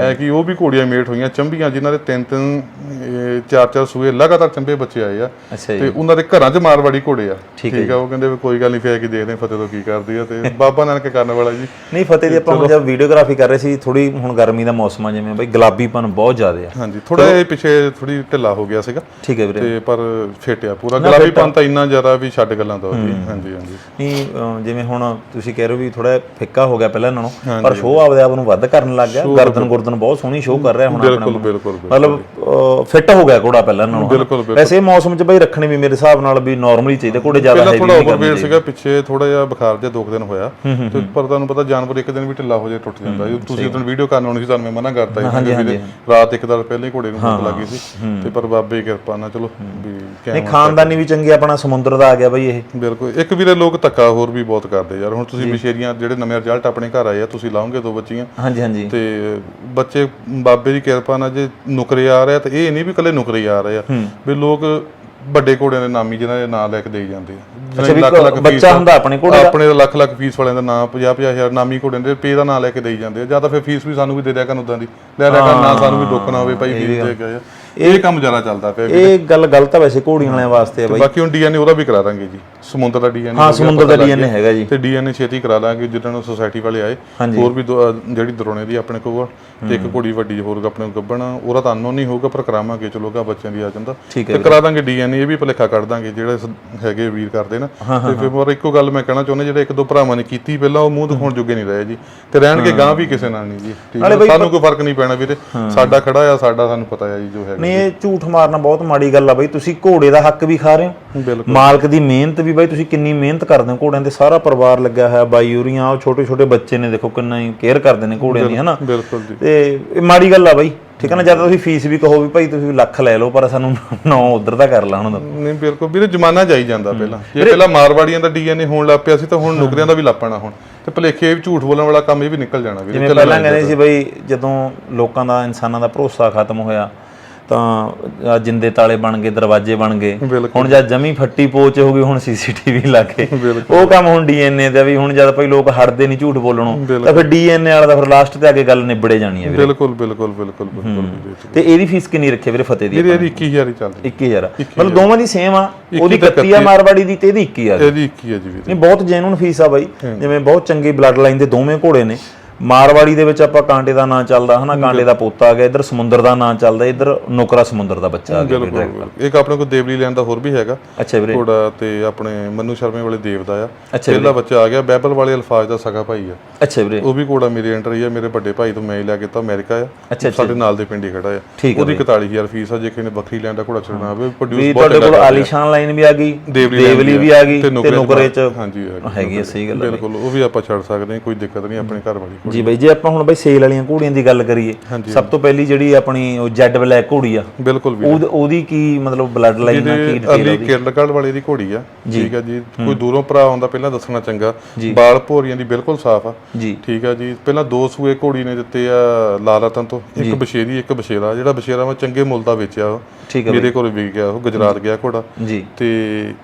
ਐ ਕਿ ਉਹ ਵੀ ਘੋੜੀਆਂ ਮੇਟ ਹੋਈਆਂ ਚੰਬੀਆਂ ਜਿਨ੍ਹਾਂ ਦੇ ਤਿੰਨ ਤਿੰਨ ਚਾਰ ਚਾਰ ਸੂਏ ਲਗਾਤਾਰ ਚੰਬੇ ਬੱਚੇ ਆਏ ਆ। ਤੇ ਉਹਨਾਂ ਦੇ ਘਰਾਂ 'ਚ ਮਾਰਵਾੜੀ ਘੋੜੇ ਆ। ਠੀਕ ਆ ਉਹ ਕਹਿੰਦੇ ਕੋਈ ਗੱਲ ਨਹੀਂ ਫੇਰ ਕੀ ਦੇਖਦੇ ਫਤਿਹ ਤੋਂ ਕੀ ਕਰਦੀ ਆ ਤੇ ਬਾਬਾ ਨਾਨਕ ਕਰਨ ਵਾਲਾ ਜੀ। ਨਹੀਂ ਫਤਿਹ ਦੀ ਆਪਾਂ ਜਦ ਵੀਡੀਓਗ੍ਰਾਫੀ ਕਰ ਰਹੇ ਸੀ ਥੋੜੀ ਹੁਣ ਗਰਮੀ ਦਾ ਮੌਸਮ ਆ ਜਿਵੇਂ ਬਈ ਗੁਲਾਬੀਪਨ ਬਹੁਤ ਜ਼ਿਆਦਾ ਆ। ਹਾਂਜੀ ਥੋੜਾ ਇਹ ਪਿੱਛੇ ਥੋੜੀ ਢਿੱਲਾ ਹੋ ਗਿਆ ਸੀਗਾ। ਠੀਕ ਹੈ ਵੀਰੇ। ਤੇ ਪਰ ਫੇਟਿਆ ਪੂਰਾ ਗੁਲਾਬੀਪਨ ਤਾਂ ਇੰਨਾ ਜ਼ਿਆਦਾ ਵੀ ਛੱਡ ਗੱਲਾਂ ਜੀ ਹਾਂਜੀ ਹਾਂਜੀ। ਨਹੀਂ ਜਿਵੇਂ ਹੁਣ ਤੁਸੀਂ ਕਹਿ ਰਹੇ ਹੋ ਵੀ ਥੋੜਾ ਫਿੱਕਾ ਹੋ ਗਿਆ ਪਹਿਲਾਂ ਨਾਲੋਂ ਪਰ ਸ਼ੋਅ ਆਪਦੇ ਆਪ ਨੂੰ ਵੱਧ ਕਰਨ ਲੱਗ ਗਿਆ। ਗਰਦਨ ਗੁਰਦਨ ਬਹੁਤ ਸੋਹਣੀ ਸ਼ੋਅ ਕਰ ਰਿਹਾ ਹੁਣ ਆਪਣਾ ਬਿਲਕੁਲ ਬਿਲਕੁਲ ਮਤਲਬ ਫਿੱਟ ਹੋ ਗਿਆ ਘੋੜਾ ਪਹਿਲਾਂ ਨਾਲੋਂ। ਵੈਸੇ ਮੌਸਮ 'ਚ ਬਈ ਰੱਖਣੇ ਵੀ ਮੇਰੇ ਹਿਸਾਬ ਨਾਲ ਵੀ ਨਾਰਮਲੀ ਚਾਹੀਦੇ ਘੋੜੇ ਜ਼ਿਆਦਾ ਹੈਵੀ ਨਹੀਂ ਕਰਨੇ ਸੀਗਾ ਪਿੱਛੇ ਥੋੜਾ ਜਿਹਾ ਬੁਖਾਰ ਜਿਹਾ ਦੋ ਕੁ ਦਿਨ ਹੋਇਆ। ਤੇ ਪਰ ਤੁਹਾਨੂੰ ਪਤਾ ਜਾਨਵਰ ਇੱਕ ਦਿਨ ਵੀ ਢਿੱਲਾ ਹੋ ਜਾਏ ਟੁੱਟ ਜਾਂਦਾ। ਤੁਸੀਂ ਉਦੋਂ ਵੀਡੀਓ ਕਰਨ ਆਉਣੀ ਸੀ ਤੁਹਾਨੂੰ ਮੈਂ ਮਨਾ ਕਰਤਾ ਰਾਤ ਇੱਕ ਦਿਨ ਪਹਿਲਾਂ ਹੀ ਘੋੜੇ ਨੂੰ ਭੁੱਖ ਲੱਗੀ ਸੀ। ਤੇ ਪਰ ਬਾਬੇ ਕਿਰਪਾ ਨਾਲ ਚਲੋ ਵੀ ਨਹੀਂ ਕੈਮ ਖਾਨਦਾਨੀ ਵੀ ਚੰਗੀ ਆਪਣਾ ਸਮੁੰਦਰ ਦਾ ਆ ਗਿਆ ਬਈ ਇਹ। ਬਿਲਕੁਲ ਇੱਕ ਵੀਰੇ ਲੋਕ ਧੱਕਾ ਹੋਰ ਵੀ ਬਹੁਤ ਕਰਦੇ ਯਾਰ। ਹੁਣ ਤੁਸੀਂ ਵਿਸ਼ੇਰੀਆਂ ਜਿਹੜੇ ਨਵੇਂ ਰਿਜ਼ਲਟ ਆਪਣੇ ਘਰ ਆਏ ਆ ਤੁਸੀਂ ਲਾਓਗੇ ਦੋ ਬੱਚੀਆਂ? ਹਾਂਜੀ ਹਾਂਜੀ। ਤੇ ਬੱਚੇ ਬਾਬੇ ਦੀ ਕਿਰਪਾ ਨਾਲ ਜੇ ਨੁਕਰੇ ਆ ਰਹੇ ਤੇ ਇਹ ਨਹੀਂ ਵੀ ਕੱਲੇ ਨੁਕਰੇ ਆ ਰਹੇ ਆ ਵੀ ਲੋਕ ਵੱਡੇ ਘੋੜਿਆਂ ਦੇ ਨਾਮੀ ਜਿਹਨਾਂ ਦੇ ਨਾਂ ਲੈ ਕੇ ਦੇਈ ਜਾਂਦੇ ਆ। ਅੱਛਾ ਲੱਖ ਲੱਖ ਬੱਚਾ ਫੀਸ ਹੁੰਦਾ ਆਪਣੇ ਘੋੜੇ ਦਾ? ਆਪਣੇ ਦਾ ਲੱਖ ਲੱਖ ਫੀਸ ਵਾਲਿਆਂ ਦਾ ਨਾਮ 50 50 ਹਜ਼ਾਰ ਨਾਮੀ ਘੋੜਿਆਂ ਦੇ ਪੇ ਦਾ ਨਾਂ ਲੈ ਕੇ ਦੇਈ ਜਾਂਦੇ ਆ। ਜਾਂ ਤਾਂ ਫਿਰ ਫੀਸ ਵੀ ਸਾਨੂੰ ਵੀ ਦੇ ਦਿਆ ਕਰਨ ਉਦਾਂ ਦੀ। ਲੈ ਲਿਆ ਕਰ ਨਾ ਸਾਨੂੰ ਵੀ ਨਾ ਹੋਵੇ ਭਾਈ ਫੀਸ ਦੇ ਆ। ਇਹ ਕੰਮ ਜ਼ਿਆਦਾ ਚੱਲਦਾ ਪਿਆ। ਇਹ ਗੱਲ ਗਲਤ ਆ ਵੈਸੇ ਘੋੜੀਆਂ ਵਾਲਿਆਂ ਵਾਸਤੇ ਆ ਬਈ ਬਾਕੀ ਹੁਣ ਡੀਐਨਏ ਉਹਦਾ ਵੀ ਕਰਾ ਦਾਂਗੇ ਜੀ ਸਮੁੰਦਰ ਦਾ ਡੀਐਨਏ ਹਾਂ ਸਮੁੰਦਰ ਦਾ ਡੀਐਨਏ ਹੈਗਾ ਜੀ। ਤੇ ਡੀਐਨਏ ਛੇਤੀ ਕਰਾ ਦਾਂਗੇ ਜਿੱਦਾਂ ਨੂੰ ਸੋਸਾਇਟੀ ਵਾਲੇ ਆਏ। ਹੋਰ ਵੀ ਜਿਹੜੀ ਦਰੋਣੇ ਦੀ ਆਪਣੇ ਕੋਲ ਤੇ ਇੱਕ ਘੋੜੀ ਵੱਡੀ ਹੋਰ ਆਪਣੇ ਕੋਲ ਗੱਬਣ ਉਹਦਾ ਤਾਂ ਨਹੀਂ ਹੋਊਗਾ ਪਰ ਕਰਾਵਾਂਗੇ ਚਲੋ ਗਾ ਬੱਚਿਆਂ ਦੀ ਆ ਜਾਂਦਾ। ਤੇ ਕਰਾ ਦਾਂਗੇ ਡੀਐਨਏ ਇਹ ਵੀ ਭਲੇਖਾ ਕੱਢ ਦਾਂਗੇ ਜਿਹੜੇ ਹੈਗੇ ਵੀਰ ਕਰਦੇ ਨਾ। ਤੇ ਫਿਰ ਪਰ ਇੱਕੋ ਗੱਲ ਮੈਂ ਕਹਿਣਾ ਚਾਹੁੰਦਾ ਜਿਹੜੇ ਇੱਕ ਦੋ ਭਰਾਵਾਂ ਨੇ ਕੀਤੀ ਪਹਿਲਾਂ ਉਹ ਮੂੰਹ ਦਿਖਾਉਣ ਜੋਗੇ ਨਹੀਂ ਰਹੇ ਜੀ। ਤੇ ਰਹਿਣਗੇ ਗਾਂ ਵੀ ਕਿਸੇ ਨਾਲ ਨਹੀਂ ਜੀ। ਸਾਨੂੰ ਕੋਈ ਫ਼ਰਕ ਨਹੀਂ ਪੈਣਾ ਵੀਰੇ। ਸਾਡਾ ਖੜਾ ਆ ਸਾਡਾ ਸਾਨੂੰ ਪਤਾ ਆ ਜੀ ਜੋ ਹੈਗਾ ਨਹੀਂ ਇਹ ਝੂਠ ਮਾਰਨਾ ਬਹੁਤ ਮਾੜੀ ਗੱਲ ਆ ਬਈ। ਤੁਸੀਂ ਘੋੜੇ ਦਾ ਹੱਕ ਵੀ ਖਾ ਰਹੇ ਹੋ। ਮਾਲਕ ਦੀ ਮਿਹਨਤ ਵੀ ਬਈ ਤੁਸੀਂ ਕਿੰਨੀ ਮਿਹਨਤ ਕਰਦੇ ਹੋ? ਘੋੜਿਆਂ ਦੇ ਸਾਰਾ ਪਰਿਵਾਰ ਲੱਗਿਆ ਹੋਇਆ ਬਾਈ ਉਰੀਆਂ ਉਹ ਛੋਟੇ ਛੋਟੇ ਬੱਚੇ ਨੇ ਦੇਖੋ ਕਿੰਨਾ ਹੀ ਕੇਅਰ ਕਰਦੇ ਨੇ ਘੋੜਿਆਂ ਦੀ ਹਨਾ? ਬਿਲਕੁਲ ਜੀ। ਤੇ ਇਹ ਮਾੜੀ ਗੱਲ ਆ ਬਈ ਠੀਕ ਹੈ ਨਾ? ਜਦ ਤੁਸੀਂ ਫੀਸ ਵੀ ਕਹੋ ਵੀ ਭਾਈ ਤੁਸੀਂ ਲੱਖ ਲੈ ਲਓ ਪਰ ਸਾਨੂੰ ਨੌ ਉਧਰ ਦਾ ਕਰ ਲਾ ਹੁਣ ਨਹੀਂ ਬਿਲਕੁਲ। ਵੀਰੇ ਜ਼ਮਾਨਾ ਜਾਈ ਜਾਂਦਾ ਪਹਿਲਾਂ। ਜੇ ਪਹਿਲਾਂ ਮਾਰਵਾੜੀਆਂ ਦਾ ਡੀਐਨਏ ਹੋਣ ਲੱਗ ਪਿਆ ਸੀ ਤਾਂ ਹੁਣ ਨੁਕਰਿਆਂ ਦਾ ਵੀ ਲੱਪਣਾ ਹੁਣ। ਤੇ ਭਲੇਖੇ ਝੂਠ ਬੋਲਣ ਵਾਲਾ ਕੰਮ ਇਹ ਵੀ ਨਿਕਲ ਜਾਣਾ ਵੀਰੇ ਜਿਵੇਂ ਪਹਿਲਾਂ ਕਹਿੰਦੇ ਸੀ ਬਈ ਜਦੋਂ ਲੋਕਾਂ ਦਾ ਇਨਸਾਨਾਂ ਦਾ ਭਰੋਸਾ ਖਤਮ ਹੋਇਆ ਤਾਂ ਜਿੰਦੇ ਤਾਲੇ ਬਣ ਗਏ ਦਰਵਾਜ਼ੇ ਬਣ ਗਏ। ਹੁਣ ਜਦ ਜਮੀ ਫੱਟੀ ਪੋਚ ਹੋ ਗਈ ਹੁਣ ਸੀਸੀਟੀਵੀ ਲੱਗੇ ਉਹ ਕੰਮ ਹੁਣ ਡੀਐਨਏ ਦਾ ਵੀ ਹੁਣ ਜਦ ਭਾਈ ਲੋਕ ਹਟਦੇ ਨਹੀਂ ਝੂਠ ਬੋਲਣੋਂ ਤਾਂ ਫਿਰ ਡੀਐਨਏ ਵਾਲਾ ਤਾਂ ਫਿਰ ਲਾਸਟ ਤੇ ਆ ਕੇ ਗੱਲ ਨਿਬੜੇ ਜਾਣੀ ਹੈ ਵੀਰੇ। ਬਿਲਕੁਲ ਬਿਲਕੁਲ ਬਿਲਕੁਲ ਬਿਲਕੁਲ ਤੇ ਇਹਦੀ ਫੀਸ ਕਿੰਨੀ ਰੱਖੀ ਵੀਰੇ ਫਤਿਹ ਦੀ ਵੀਰੇ ਇਹਦੀ 21000 ਹੀ ਚੱਲਦੀ 21000 ਮਤਲਬ ਦੋਵਾਂ ਦੀ ਸੇਮ ਆ ਉਹਦੀ ਤਾਂ 31 ਆ ਮਾਰਵਾੜੀ ਦੀ ਤੇ ਇਹਦੀ 21 ਆ ਇਹਦੀ 21 ਹੈ ਜੀ ਵੀਰੇ। ਨਹੀਂ ਬਹੁਤ ਜੈਨੂਨ ਫੀਸ ਆ ਬਾਈ। ਜਿਵੇਂ ਬਹੁਤ ਚੰਗੀ ਬਲੱਡ ਲਾਈਨ ਦੇ ਦੋਵੇਂ ਘੋੜੇ ਨੇ। ਮਾਰਵਾੜੀ ਦੇ ਵਿੱਚ ਆਪਾਂ ਕਾਂਟੇ ਦਾ ਨਾਂ ਚੱਲਦਾ ਹਨਾ? ਕਾਂਟੇ ਦਾ ਪੋਤਾ ਆ ਗਿਆ ਇੱਧਰ ਸਮੁੰਦਰ ਦਾ ਨਾਂ ਚੱਲਦਾ ਇੱਧਰ ਨੁਕਰਾ ਸਮੁੰਦਰ ਦਾ ਬੱਚਾ ਆ ਗਿਆ। ਬਿਲਕੁਲ ਇੱਕ ਆਪਣੇ ਕੋਲ ਦੇਵਲੀ ਲੈਣ ਦਾ ਹੋਰ ਵੀ ਹੈਗਾ। ਅੱਛਾ ਵੀਰੇ। ਘੋੜਾ ਤੇ ਆਪਣੇ ਮੰਨੂ ਸ਼ਰਮੇ ਵਾਲੇ ਦੇਵ ਦਾ ਆ। ਪਹਿਲਾ ਬੱਚਾ ਆ ਗਿਆ ਬੈਬਲ ਵਾਲੇ ਅਲਫਾਜ਼ ਦਾ ਸਗਾ ਭਾਈ ਆ। ਅੱਛਾ ਵੀਰੇ। ਉਹ ਵੀ ਘੋੜਾ ਮੇਰੇ ਐਂਟਰ ਆ ਮੇਰੇ ਵੱਡੇ ਭਾਈ ਤੋਂ ਮੈਂ ਹੀ ਲੈ ਕੇ ਤਾਂ ਅਮਰੀਕਾ ਆ। ਸਾਡੇ ਨਾਲ ਦੇ ਪਿੰਡ ਖੜਾ ਆ। ਉਹਦੀ 41000 ਫੀਸ ਆ ਜੇ ਕਿਸੇ ਨੇ ਵੱਖਰੀ ਲੈਣ ਦਾ ਘੋੜਾ ਛੱਡਣਾ ਹੋਵੇ ਪ੍ਰੋਡਿਊਸ ਬਹੁਤ ਤੁਹਾਡੇ ਕੋਲ ਆਲੀਸ਼ਾਨ ਲਾਈਨ ਵੀ ਆ ਗਈ ਦੇਵਲੀ ਵੀ ਆ ਗਈ ਤੇ ਨੁਕਰੇ ਚ ਹਾਂਜੀ ਹੈਗੀ। ਸਹੀ ਗੱਲ ਬਿਲਕੁਲ ਉਹ ਵੀ ਆਪਾਂ ਛੱਡ ਸਕਦੇ ਹਾਂ ਕੋਈ ਦਿੱਕਤ ਨਹੀਂ ਆਪਣੇ ਘਰ ਵਾਲੀ। ਜੀ ਬਾਈ ਜੇ ਆਪਾਂ ਹੁਣ ਬਾਈ ਸੇਲ ਵਾਲੀਆਂ ਘੋੜੀਆਂ ਦੀ ਗੱਲ ਕਰੀਏ ਸਭ ਤੋਂ ਪਹਿਲੀ ਜਿਹੜੀ ਆਪਣੀ ਉਹ ਜੈਡ ਬਲੈਕ ਘੋੜੀ ਆ ਬਿਲਕੁਲ ਵੀ ਉਹਦ- ਉਹਦੀ ਕੀ ਮਤਲਬ ਬਲੱਡ ਲਾਈਨ ਆ ਕੀ ਡਿਟੇਲ ਅਲੀ ਕਿਰਲਗੜ ਵਾਲੇ ਦੀ ਘੋੜੀ ਆ। ਠੀਕ ਆ ਜੀ ਕੋਈ ਦੂਰੋਂ ਭਰਾ ਆਉਂਦਾ ਪਹਿਲਾਂ ਦੱਸਣਾ ਚੰਗਾ। ਬਾਲ ਭੋਰੀਆਂ ਦੀ ਬਿਲਕੁਲ ਸਾਫ਼ ਆ। ਜੀ। ਠੀਕ ਆ ਜੀ ਪਹਿਲਾਂ ਦੋ ਸੂਏ ਘੋੜੀ ਨੇ ਦਿੱਤੇ ਆ ਲਾਲ ਰਤਨ ਤੋਂ ਇੱਕ ਬਸ਼ੇਰੀ ਇੱਕ ਬਸ਼ੇਰਾ ਜਿਹੜਾ ਬਸ਼ੇਰਾ ਮੈਂ ਚੰਗੇ ਮੁੱਲ ਦਾ ਵੇਚਿਆ ਮੇਰੇ ਕੋਲ ਵਿਕ ਗਿਆ ਉਹ ਗੁਜਰਾਤ ਗਿਆ ਘੋੜਾ। ਤੇ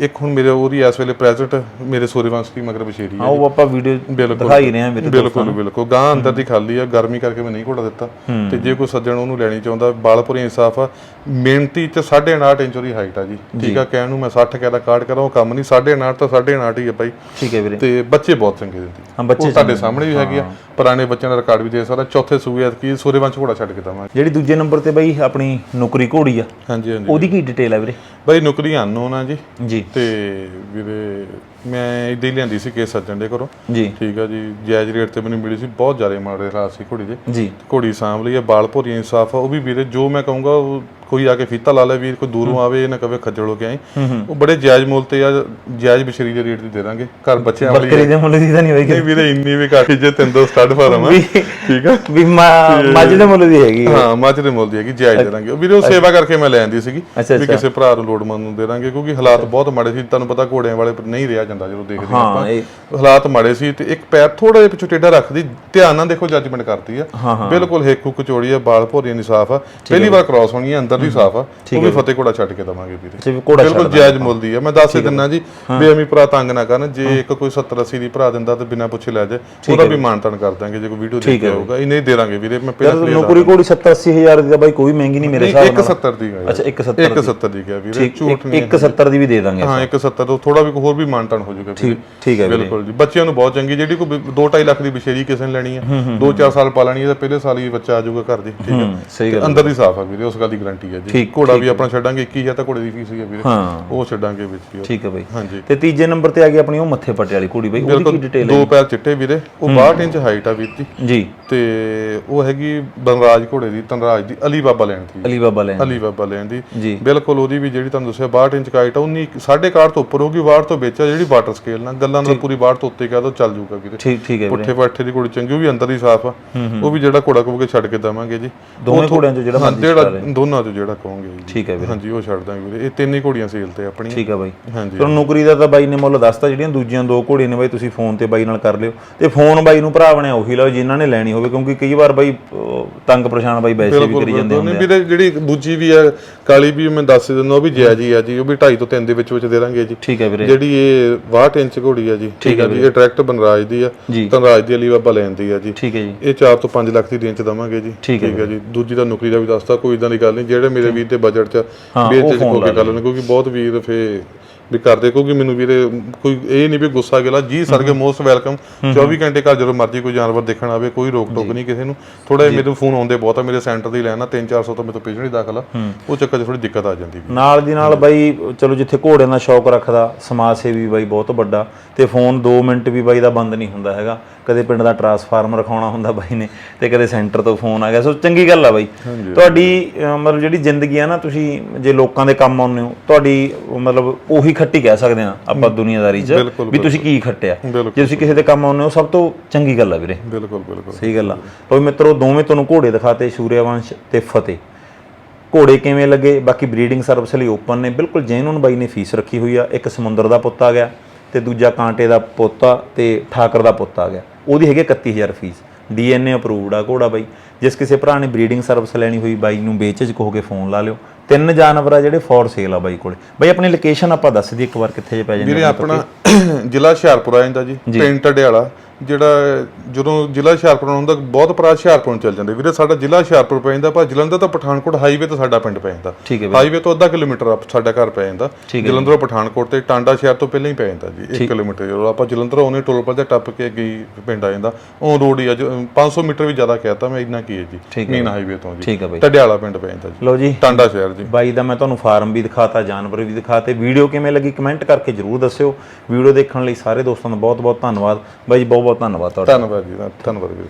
ਇੱਕ ਹੁਣ ਮੇਰੇ ਉਹਦੀ ਇਸ ਵੇਲੇ ਪ੍ਰੈਜ਼ੈਂਟ ਮੇਰੇ ਸੂਰਯਵੰਸ਼ ਦੀ ਮਗਰ ਬਸ਼ੇਰੀ ਆ ਉਹ ਆਪਾਂ ਵੀਡੀਓ ਦਿਖਾਈ ਰਹੇ ਆ ਮੇਰੇ ਬਿਲਕੁਲ ਬਿਲਕੁਲ। ਗਾਂ ਅੰਦਰ ਦੀ ਖਾਲੀ ਆ ਗਰਮੀ ਕਰਕੇ ਮੈਂ ਨਹੀਂ ਘੋੜਾ ਦਿੱਤਾ। ਤੇ ਜੇ ਕੋਈ ਸੱਜਣ ਉਹਨੂੰ ਲੈਣੀ ਚਾਹੁੰਦਾ ਬਾਲਪੁਰੀ ਇਨਸਾਫ ਆ ਮਿਹਨਤੀ ਚ 8.5 ਇੰਚ ਦੀ ਹਾਈਟ ਆ ਜੀ। ਠੀਕ ਆ ਕਹਿਣ ਨੂੰ ਮੈਂ 60 ਕਹਿ ਦਾ ਕਾਰਡ ਕਰਾਂ ਉਹ ਕੰਮ ਨਹੀਂ 8.5 ਤਾਂ 8.5 ਹੀ ਆ ਬਾਈ। ਠੀਕ ਹੈ ਵੀਰੇ। ਤੇ ਬੱਚੇ ਬਹੁਤ ਚੰਗੇ ਦਿੰਦੀ ਹਾਂ ਬੱਚੇ ਤੁਹਾਡੇ ਸਾਹਮਣੇ ਵੀ ਹੈਗੇ ਆ। ਪੁਰਾਣੇ ਬੱਚਿਆਂ ਦਾ ਰਿਕਾਰਡ ਵੀ ਦੇ ਸਕਦਾ ਚੌਥੇ ਸੂਏ ਕੀ ਸੂਰਯਵੰਸ਼ ਘੋੜਾ ਛੱਡ ਕੇ ਦਵਾਂਗੇ ਜਿਹੜੀ ਦੂਜੇ ਨੰਬਰ ਤੇ ਬਈ ਆਪਣੀ ਨੁਕਰੀ ਘੋੜੀ ਆ ਹਾਂਜੀ ਹਾਂਜੀ। ਉਹਦੀ ਕੀ ਡਿਟੇਲ ਆ ਵੀਰੇ? ਬਾਈ ਨੁਕਰੀ ਅਨਨੋਨ ਆ ਜੀ। ਜੀ। ਤੇ ਵੀਰੇ ਮੈਂ ਇਦਾਂ ਹੀ ਲਿਆਂਦੀ ਸੀ ਕੇਸ ਸੱਜਣ ਦੇ ਘਰੋਂ। ਜੀ। ਠੀਕ ਆ ਜੀ ਜਾਇਜ਼ ਰੇਟ ਤੇ ਮੈਨੂੰ ਮਿਲੀ ਸੀ ਬਹੁਤ ਜ਼ਿਆਦਾ ਮਾੜੇ ਹਾਲਾਤ ਸੀ ਘੋੜੀ ਦੇ। ਜੀ। ਘੋੜੀ ਸਾਂਭ ਲਈ ਆ ਬਾਲ ਭੋਰੀਆਂ ਇਨਸਾਫ ਆ ਉਹ ਵੀ ਵੀਰੇ ਜੋ ਮੈਂ ਕਹੂੰਗਾ ਉਹ ਕੋਈ ਆ ਕੇ ਫੀਤਾ ਲਾ ਲੈ ਵੀਰ ਕੋਈ ਦੂਰੋਂ ਆਵੇ ਨਾ ਕਵੇ ਖੱਜਲ ਹੋ ਕੇ ਆਈ। ਉਹ ਬੜੇ ਜਾਇਜ਼ ਮੁੱਲ ਤੇ ਆ ਜਾਇਜ਼ ਬਸ਼ਰੀ ਦੇ ਰੇਟ ਤੇ ਦੇ ਦਾਂਗੇ। ਘਰ ਬੱਚਿਆਂ ਵਾਲੀ ਬੱਕਰੀ ਦੇ ਮੁੱਲ ਦੀ ਤਾਂ ਨਹੀਂ ਹੋਏਗੀ ਨਹੀਂ ਵੀਰੇ ਇੰਨੀ ਵੀ ਘੱਟ ਜੇ ਤਿੰਨ ਦੋ ਸਟੱਡ ਫਾਰਮ ਆ। ਠੀਕ ਆ? ਵੀ ਮੱਝ ਦੇ ਮੁੱਲ ਦੀ ਹੈਗੀ ਹਾਂ ਮੱਝ ਦੇ ਮੁੱਲ ਦੀ ਹੈਗੀ ਜਾਇਜ਼ ਦੇ ਦਾਂਗੇ। ਵੀਰੇ ਉਹ ਸੇਵਾ ਕਰਕੇ ਮੈਂ ਲੈ ਆਂਦੀ ਸੀਗੀ ਵੀ ਕਿਸੇ ਭਰਾ ਨੂੰ ਲੋੜਮੰਦ ਨੂੰ ਦੇ ਦਾਂਗੇ ਕਿਉਂਕਿ ਹਾਲਾਤ ਬਹੁਤ ਮਾੜੇ ਸੀ। ਤੁਹਾਨੂੰ ਪਤਾ ਘੋੜਿਆਂ ਵਾਲੇ ਨਹੀਂ ਰਿਹਾ ਜਾਂਦਾ ਜਦੋਂ ਦੇਖਦੇ ਆਪਾਂ। ਹਾਲਾਤ ਮਾੜੇ ਸੀ ਤੇ ਇੱਕ ਪੈਰ ਥੋੜਾ ਜਿਹਾ ਪਿੱਛੋਂ ਟੇਢਾ ਰੱਖਦੀ ਧਿਆਨ ਨਾਲ ਦੇਖੋ ਜੱਜਮੈਂਟ ਕਰਦੀ ਆ। ਬਿਲਕੁਲ ਹਿੱਕ ਹੁੱਕ ਚੋੜੀ ਆ ਬਾਲ ਭੋਰੀ ਇਨਸਾਫ ਆ। ਪਹਿਲੀ ਵਾਰ। ਕ੍ਰਾਸ ਹੋਣੀ ਆ ਅੰਦਰ ਦੀ ਸਾਫ਼ ਆ। ਉਹ ਵੀ ਫਤਿਹ ਘੋੜਾ ਛੱਡ ਕੇ ਦਵਾਂਗੇ ਵੀਰੇ। ਬਿਲਕੁਲ ਜਾਇਜ਼ ਮੁੱਲ ਦੀ ਆ। ਮੈਂ ਦੱਸ ਹੀ ਦਿੰਨਾ ਜੀ ਬੇਅਮੀ ਭਰਾ ਤੰਗ ਨਾ ਕਰਨ ਜੇ ਇੱਕ ਕੋਈ 70 80 ਦੀ ਭਰਾ ਦਿੰਦਾ ਤੇ ਬਿਨਾਂ ਪੁੱਛੇ ਲੈ ਜਾਏ ਉਹਦਾ ਵੀ ਮਾਨਤਨ ਕਰ ਦਾਂਗੇ ਜੇ ਕੋਈ ਵੀਡੀਓ ਦੇਖ ਕੇ ਆਊਗਾ ਇਹਨੇ ਹੀ ਦੇ ਦਾਂਗੇ ਵੀਰੇ ਮੈਂ ਪਹਿਲਾਂ ਨੌਕਰੀ ਕੋੜੀ 70 80 ਹਜ਼ਾਰ ਦੀ ਤਾਂ ਬਾਈ ਕੋਈ ਮਹਿੰਗੀ ਨਹੀਂ ਮੇਰੇ ਹਿਸਾਬ ਨਾਲ। 170 ਦੀ ਗਾ ਅੱਛਾ 170 ਇੱਕ 70 ਦੀ ਗਿਆ ਵੀਰੇ ਝੂਠ ਨਹੀਂ 170 ਦੀ ਵੀ ਦੇ ਦਾਂਗੇ ਹਾਂ 170 ਤੋਂ ਥੋੜਾ ਵੀ ਹੋਰ ਵੀ ਮਾਨਤਨ ਹੋ ਜਾਊਗਾ ਵੀਰੇ। ਠੀਕ ਹੈ ਬਿਲਕੁਲ ਜੀ। ਬੱਚਿਆਂ ਨੂੰ ਬਹੁਤ ਚੰਗੀ ਜਿਹੜੀ ਕੋਈ 2.5 ਲੱਖ ਦੀ ਬਸ਼ੇਰੀ ਕਿਸੇ ਨੇ ਲੈਣੀ ਹੈ 2-4 ਸਾਲ ਪਾਲਣੀ ਹੈ ਤਾਂ ਪਹਿਲੇ ਸਾਲ ਹੀ ਬੱਚਾ ਆ ਜਾਊਗਾ ਘਰ ਦੇ ਠੀਕ ਹੈ। ਅੰਦਰ ਦੀ ਸਾਫ਼ ਆ ਵੀਰੇ ਉਸ ਗੱਲ ਦੀ ਗਾਰੰਟੀ ਹੈ ਜੀ। ਘੋੜਾ ਵੀ ਆਪਣਾ ਛੱਡਾਂਗੇ 21000 ਤਾਂ ਘੋੜੇ ਦੀ ਫੀਸ ਹੀ ਹੈ ਵੀਰੇ। ਹਾਂ। ਉਹ ਛੱਡਾਂਗੇ ਵਿੱਚ ਹੀ ਉਹ। ਠੀਕ ਹੈ ਬਾਈ। ਹਾਂਜੀ। ਤੇ ਤੀਜੇ ਨੰਬਰ ਤੇ ਆ ਗਈ ਆਪਣੀ ਉਹ ਮੱਥੇ ਪੱਟੇ ਵਾਲੀ ਕੁੜੀ ਬਾਈ ਉਹਦੀ ਕੀ ਡਿਟੇਲ ਦੋ ਪੈਰ ਚਿੱਟੇ ਵੀਰੇ ਉਹ 62 ਇੰਚ ਹਾਈਟ ਆ ਵੀਰ ਜੀ। ਜੀ। ਤੇ ਉਹ ਹੈਗੀ ਬਨਰਾਜ ਘੋੜੇ ਦੀ ਤਨਰਾਜ ਦੀ ਅਲੀ ਬਾਬਾ ਲੈਣ ਦੀ। ਅਲੀ ਬਾਬਾ ਲੈਣ ਅਲੀ ਬਾਬਾ ਲੈਣ ਦੀ। ਜੀ। ਬਿਲਕੁਲ ਉਹਦੀ ਵੀ ਜਿਹੜੀ ਤੁਹਾਨੂੰ ਦੱਸਿਆ 62 ਇੰਚ ਹਾਈਟ ਆ 19 6.5 ਤੋਂ ਉੱਪਰ ਹੋਗੀ 62 ਤੋਂ ਵਿੱਚ ਜਿਹੜੀ ਵਾਟਰ ਸਕੇਲ ਨਾਲ। ਗੱਲਾਂ ਨਾਲ ਪੂਰੀ 62 ਤੋਂ ਉੱਤੇ ਕਹਿ ਦੋ ਚੱਲ ਜੂਗਾ ਵੀਰੇ। ਠੀਕ ਠੀਕ ਹੈ ਪੁੱਠੇ ਪਾਠੇ ਦੀ ਘੋੜੀ ਚੰਗੀ ਉਹ ਵੀ ਅੰਦਰ ਹੀ ਸਾਫ਼ ਆ। ਉਹ ਵੀ ਜਿਹੜਾ ਘੋੜਾ ਕਹੋਗੇ ਛੱਡ ਕੇ ਦਵਾਂਗੇ ਜੀ। ਦੋਵੇਂ ਘੋੜਿਆਂ ਚੋਂ ਜਿਹੜਾ ਹਾਂ ਮਰਜ਼ੀ ਜਿਹੜਾ ਦੋਨਾਂ ਚੋਂ ਜਿਹੜਾ ਕਹੋਗੇ ਠੀਕ ਹੈ ਵੀਰੇ। ਹਾਂਜੀ ਉਹ ਛੱਡ ਦਾਂਗੇ ਵੀਰੇ। ਇਹ ਤਿੰਨ ਹੀ ਘੋੜੀਆਂ ਸੇਲ ਤੇ ਆਪਣੀਆਂ। ਠੀਕ ਹੈ ਬਾਈ। ਹਾਂਜੀ ਚਲੋ ਨੌਕਰੀ ਦਾ ਤਾਂ ਬਾਈ ਨੇ ਮੁੱਲ ਦੱਸਤਾ ਜਿਹੜੀਆਂ ਦੂਜੀਆਂ ਦੋ ਘੋੜੇ ਨੇ ਬਾਈ ਤੁਸੀਂ ਫੋਨ ਤੇ ਬਾਈ ਨਾਲ ਕਰ ਲਿਓ। ਤੇ ਫੋਨ ਬਾਈ ਨੂੰ ਭਰਾ ਬਣਿਆ ਉਹੀ ਲਓ ਜਿਨ੍ਹਾਂ ਨੇ ਲੈਣੀ ਹੋਵੇ ਕਿਉਂਕਿ ਕਈ ਵਾਰ ਬਾਈ ਤੰਗ ਪਰੇਸ਼ਾਨ ਬਾਈ ਵੈਸੇ ਵੀ ਕਰੀ ਜਾਂਦੇ ਹੁੰਦੇ ਵੀਰੇ ਜਿਹੜੀ ਦੂਜੀ ਵੀ ਆ ਕਾਲੀ ਵੀ ਮੈਂ ਦੱਸ ਦਿੰਦਾ ਉਹ ਵੀ ਜਾਇਜ਼ ਹੀ ਆ ਜੀ ਉਹ ਵੀ 2.5 ਤੋਂ 3 ਦੇ ਵਿੱਚ ਵਿੱਚ ਦੇ ਦਾਂਗੇ ਜੀ। ਠੀਕ ਹੈ ਵੀਰੇ। ਜਿਹੜੀ ਇਹ 62 ਇੰਚ ਘੋੜੀ ਆ ਜੀ ਠੀਕ ਹੈ ਜੀ ਇਹ ਟਰੈਕਟ ਬਨਰਾਜ ਦੀ ਆ ਜੀ। ਧਨਰਾਜ ਦੀ ਅਲੀ ਬਾਬਾ ਲੈਣ ਦੀ ਆ ਜੀ। ਠੀਕ ਹੈ ਜੀ। ਇਹ 4 ਤੋਂ 5 ਲੱਖ ਦੀ ਰੇਂਜ ਚ ਦਵਾਂਗੇ ਜੀ। ਠੀਕ ਹੈ ਜੀ। ਦੂਜੀ ਦਾ ਨੌਕਰੀ ਦਾ ਵੀ ਦੱਸਤਾ ਕੋਈ ਇਦਾਂ ਦੀ ਗੱਲ ਨਹੀਂ ਜਿਹੜੇ ਮੇਰੇ ਵੀਰ ਦੇ ਬਜਟ ਚ ਤੇ phone ਕੋਈ ਗੱਲ ਨਹੀਂ ਕਿਉਂਕਿ ਬਹੁਤ ਵੀਰ ਫੇ ਵੀ ਕਰਦੇ ਕਿਉਂਕਿ ਮੈਨੂੰ ਵੀਰੇ ਕੋਈ ਇਹ ਨਹੀਂ ਵੀ ਗੁੱਸਾ ਗਿਲਾ ਜੀ ਸਰਗੇ ਮੋਸਟ ਵੈਲਕਮ 24 ਘੰਟੇ ਘਰ ਜਦੋਂ ਮਰਜ਼ੀ ਕੋਈ ਜਾਨਵਰ ਦੇਖਣ ਆਵੇ ਕੋਈ ਰੋਕ ਟੋਕ ਨਹੀਂ ਕਿਸੇ ਨੂੰ। ਥੋੜਾ ਜਿਹਾ ਮੇਰੇ ਫੋਨ ਆਉਂਦੇ ਬਹੁਤ ਆ ਮੇਰੇ ਸੈਂਟਰ ਦੀ ਲੈਣਾ 3-400 ਤੋਂ ਮੇਰੇ ਤੋਂ ਪੇਸ਼ੈਂਟ ਹੀ ਦਾਖਲ ਆ। ਉਹ ਚੱਕਰ 'ਚ ਥੋੜੀ ਦਿੱਕਤ ਆ ਜਾਂਦੀ ਵੀ। ਨਾਲ ਦੀ ਨਾਲ ਬਾਈ ਚਲੋ ਜਿੱਥੇ ਘੋੜਿਆਂ ਦਾ ਸ਼ੌਕ ਰੱਖਦਾ ਸਮਾਜ ਸੇਵੀ ਬਾਈ ਬਹੁਤ ਵੱਡਾ ਤੇ ਫੋਨ 2 ਮਿੰਟ ਵੀ ਬਾਈ ਦਾ ਬੰਦ ਨਹੀਂ ਹੁੰਦਾ ਹੈਗਾ। ਕਦੇ ਪਿੰਡ ਦਾ ਟਰਾਂਸਫਾਰਮਰ ਰਖਾਉਣਾ ਹੁੰਦਾ ਬਾਈ ਨੇ ਤੇ ਕਦੇ ਸੈਂਟਰ ਤੋਂ ਫੋਨ ਆ ਗਿਆ ਸੋ ਚੰਗੀ ਗੱਲ ਆ ਬਾਈ। ਤੁਹਾਡੀ ਮਤਲਬ ਜਿਹੜੀ ਜ਼ਿੰਦਗੀ ਆ ਨਾ ਤੁਸੀਂ ਜੇ ਲੋਕਾਂ ਦੇ ਕੰਮ ਆਉਂਦੇ ਹੋ ਤੁਹਾਡੀ ਮਤਲਬ ਉਹੀ ਖੱਟੀ ਕਹਿ ਸਕਦੇ ਆ ਆਪਾਂ ਦੁਨੀਆਦਾਰੀ 'ਚ ਵੀ ਤੁਸੀਂ ਕੀ ਖੱਟਿਆ। ਜੇ ਤੁਸੀਂ ਕਿਸੇ ਦੇ ਕੰਮ ਆਉਂਦੇ ਹੋ ਸਭ ਤੋਂ ਚੰਗੀ ਗੱਲ ਆ ਵੀਰੇ। ਬਿਲਕੁਲ ਬਿਲਕੁਲ। ਸਹੀ ਗੱਲ ਆ। ਲੋ ਮਿੱਤਰੋ ਦੋਵੇਂ ਤੁਹਾਨੂੰ ਘੋੜੇ ਦਿਖਾਤੇ ਸੂਰਿਆਵੰਸ਼ ਤੇ ਫਤਿਹ। ਘੋੜੇ ਕਿਵੇਂ ਲੱਗੇ? ਬਾਕੀ ਬਰੀਡਿੰਗ ਸਰਵਿਸ ਲਈ ਓਪਨ ਨੇ। ਬਿਲਕੁਲ ਜੈਨੂਨ ਬਾਈ ਨੇ ਫੀਸ ਰੱਖੀ ਹੋਈ ਆ। ਇੱਕ ਸਮੁੰਦਰ ਦਾ ਪੁੱਤ ਆ ਗਿਆ। ਤੇ ਦੂਜਾ ਕਾਂਟੇ ਦਾ ਪੁੱਤ ਤੇ ਠਾਕਰ ਦਾ ਪੁੱਤ ਆ ਗਿਆ। ਉਹਦੀ ਹੈਗੇ 31000 ਫੀਸ ਡੀਐਨਏ ਅਪਰੂਵਡ ਆ ਘੋੜਾ ਬਾਈ। ਜਿਸ ਕਿਸੇ ਭਰਾ ਨੇ ਬਰੀਡਿੰਗ ਸਰਵਿਸ ਲੈਣੀ ਹੋਈ ਬਾਈ ਨੂੰ ਬੇਚਜ ਕਹੋ ਕੇ ਫੋਨ ਲਾ ਲਿਓ। ਤਿੰਨ ਜਾਨਵਰ ਆ ਜਿਹੜੇ ਫੋਰ ਸੇਲ ਆ ਬਾਈ ਕੋਲੇ। ਬਾਈ ਆਪਣੀ ਲੋਕੇਸ਼ਨ ਆਪਾਂ ਦੱਸ ਦਈਏ ਇੱਕ ਵਾਰ ਕਿੱਥੇ ਜੇ ਪੈ ਜਾਂਦੇ ਵੀਰੇ ਆਪਣਾ ਜ਼ਿਲ੍ਹਾ ਹੁਸ਼ਿਆਰਪੁਰ ਆ ਜਾਂਦਾ ਜੀ ਪਿੰਡ ਟਡਿਆਲਾ ਜਿਹੜਾ ਜਦੋਂ ਜ਼ਿਲ੍ਹਾ ਹੁਸ਼ਿਆਰਪੁਰ ਹੁੰਦਾ ਬਹੁਤ ਭਰਾ ਹੁਸ਼ਿਆਰਪੁਰ ਨੂੰ ਚੱਲ ਜਾਂਦੇ। ਵੀਰੇ ਸਾਡਾ ਜ਼ਿਲ੍ਹਾ ਹੁਸ਼ਿਆਰਪੁਰ ਪੈ ਜਾਂਦਾ ਪਰ ਜਲੰਧਰ ਤੋਂ ਪਠਾਨਕੋਟ ਹਾਈਵੇ ਤੋਂ ਸਾਡਾ ਪਿੰਡ ਪੈ ਜਾਂਦਾ। ਹਾਈਵੇ ਤੋਂ ਅੱਧਾ ਕਿਲੋਮੀਟਰ ਆ ਸਾਡਾ ਘਰ ਪੈ ਜਾਂਦਾ। ਜਲੰਧਰੋਂ ਪਠਾਨਕੋਟ ਤੇ ਟਾਂਡਾ ਸ਼ਹਿਰ ਤੋਂ ਪਹਿਲਾਂ ਹੀ ਪੈ ਜਾਂਦਾ ਜੀ 1 ਕਿਲੋਮੀਟਰ ਜਦੋਂ ਆਪਾਂ ਜਲੰਧਰੋਂ ਆਉਨੇ ਟੋਲ ਪਲਾਜ਼ਾ ਟੱਪ ਕੇ ਅੱਗੇ ਪਿੰਡ ਆ ਜਾਂਦਾ। ਉਹ ਰੋਡ ਹੀ ਆ ਜੋ- 500 ਮੀਟਰ ਵੀ ਜ਼ਿਆਦਾ ਕਹਿਤਾ ਮੈਂ ਇੰਨਾ ਕੀ ਹੈ ਜੀ ਮੇਨ ਹਾਈਵੇ ਤੋਂ ਜੀ। ਟਡਿਆਲਾ ਪਿੰਡ ਪੈ ਜਾਂਦਾ ਜੀ। ਲਓ ਜੀ। ਟਾਂਡਾ ਸ਼ਹਿਰ ਜੀ। ਬਾਈ ਦਾ ਮੈਂ ਤੁਹਾਨੂੰ ਫਾਰਮ ਵੀ ਦਿਖਾਤਾ ਜਾਨਵਰ ਵੀ ਦਿਖਾਤੇ। ਵੀਡੀਓ ਕਿਵੇਂ ਲੱਗੀ ਕਮੈਂਟ ਕਰਕੇ ਜਰੂਰ ਦੱਸਿਓ। ਵੀਡੀਓ ਦੇਖਣ ਲਈ ਸਾਰੇ ਦੋਸਤਾਂ ਦਾ ਬਹੁਤ ਬਹੁਤ ਧੰਨਵਾਦ। ਬਾਈ ਜੀ ਬਹੁਤ ਬਹੁਤ ਧੰਨਵਾਦ ਤੁਹਾਡਾ। ਧੰਨਵਾਦ ਜੀ ਧੰਨਵਾਦ ਵੀਰੇ।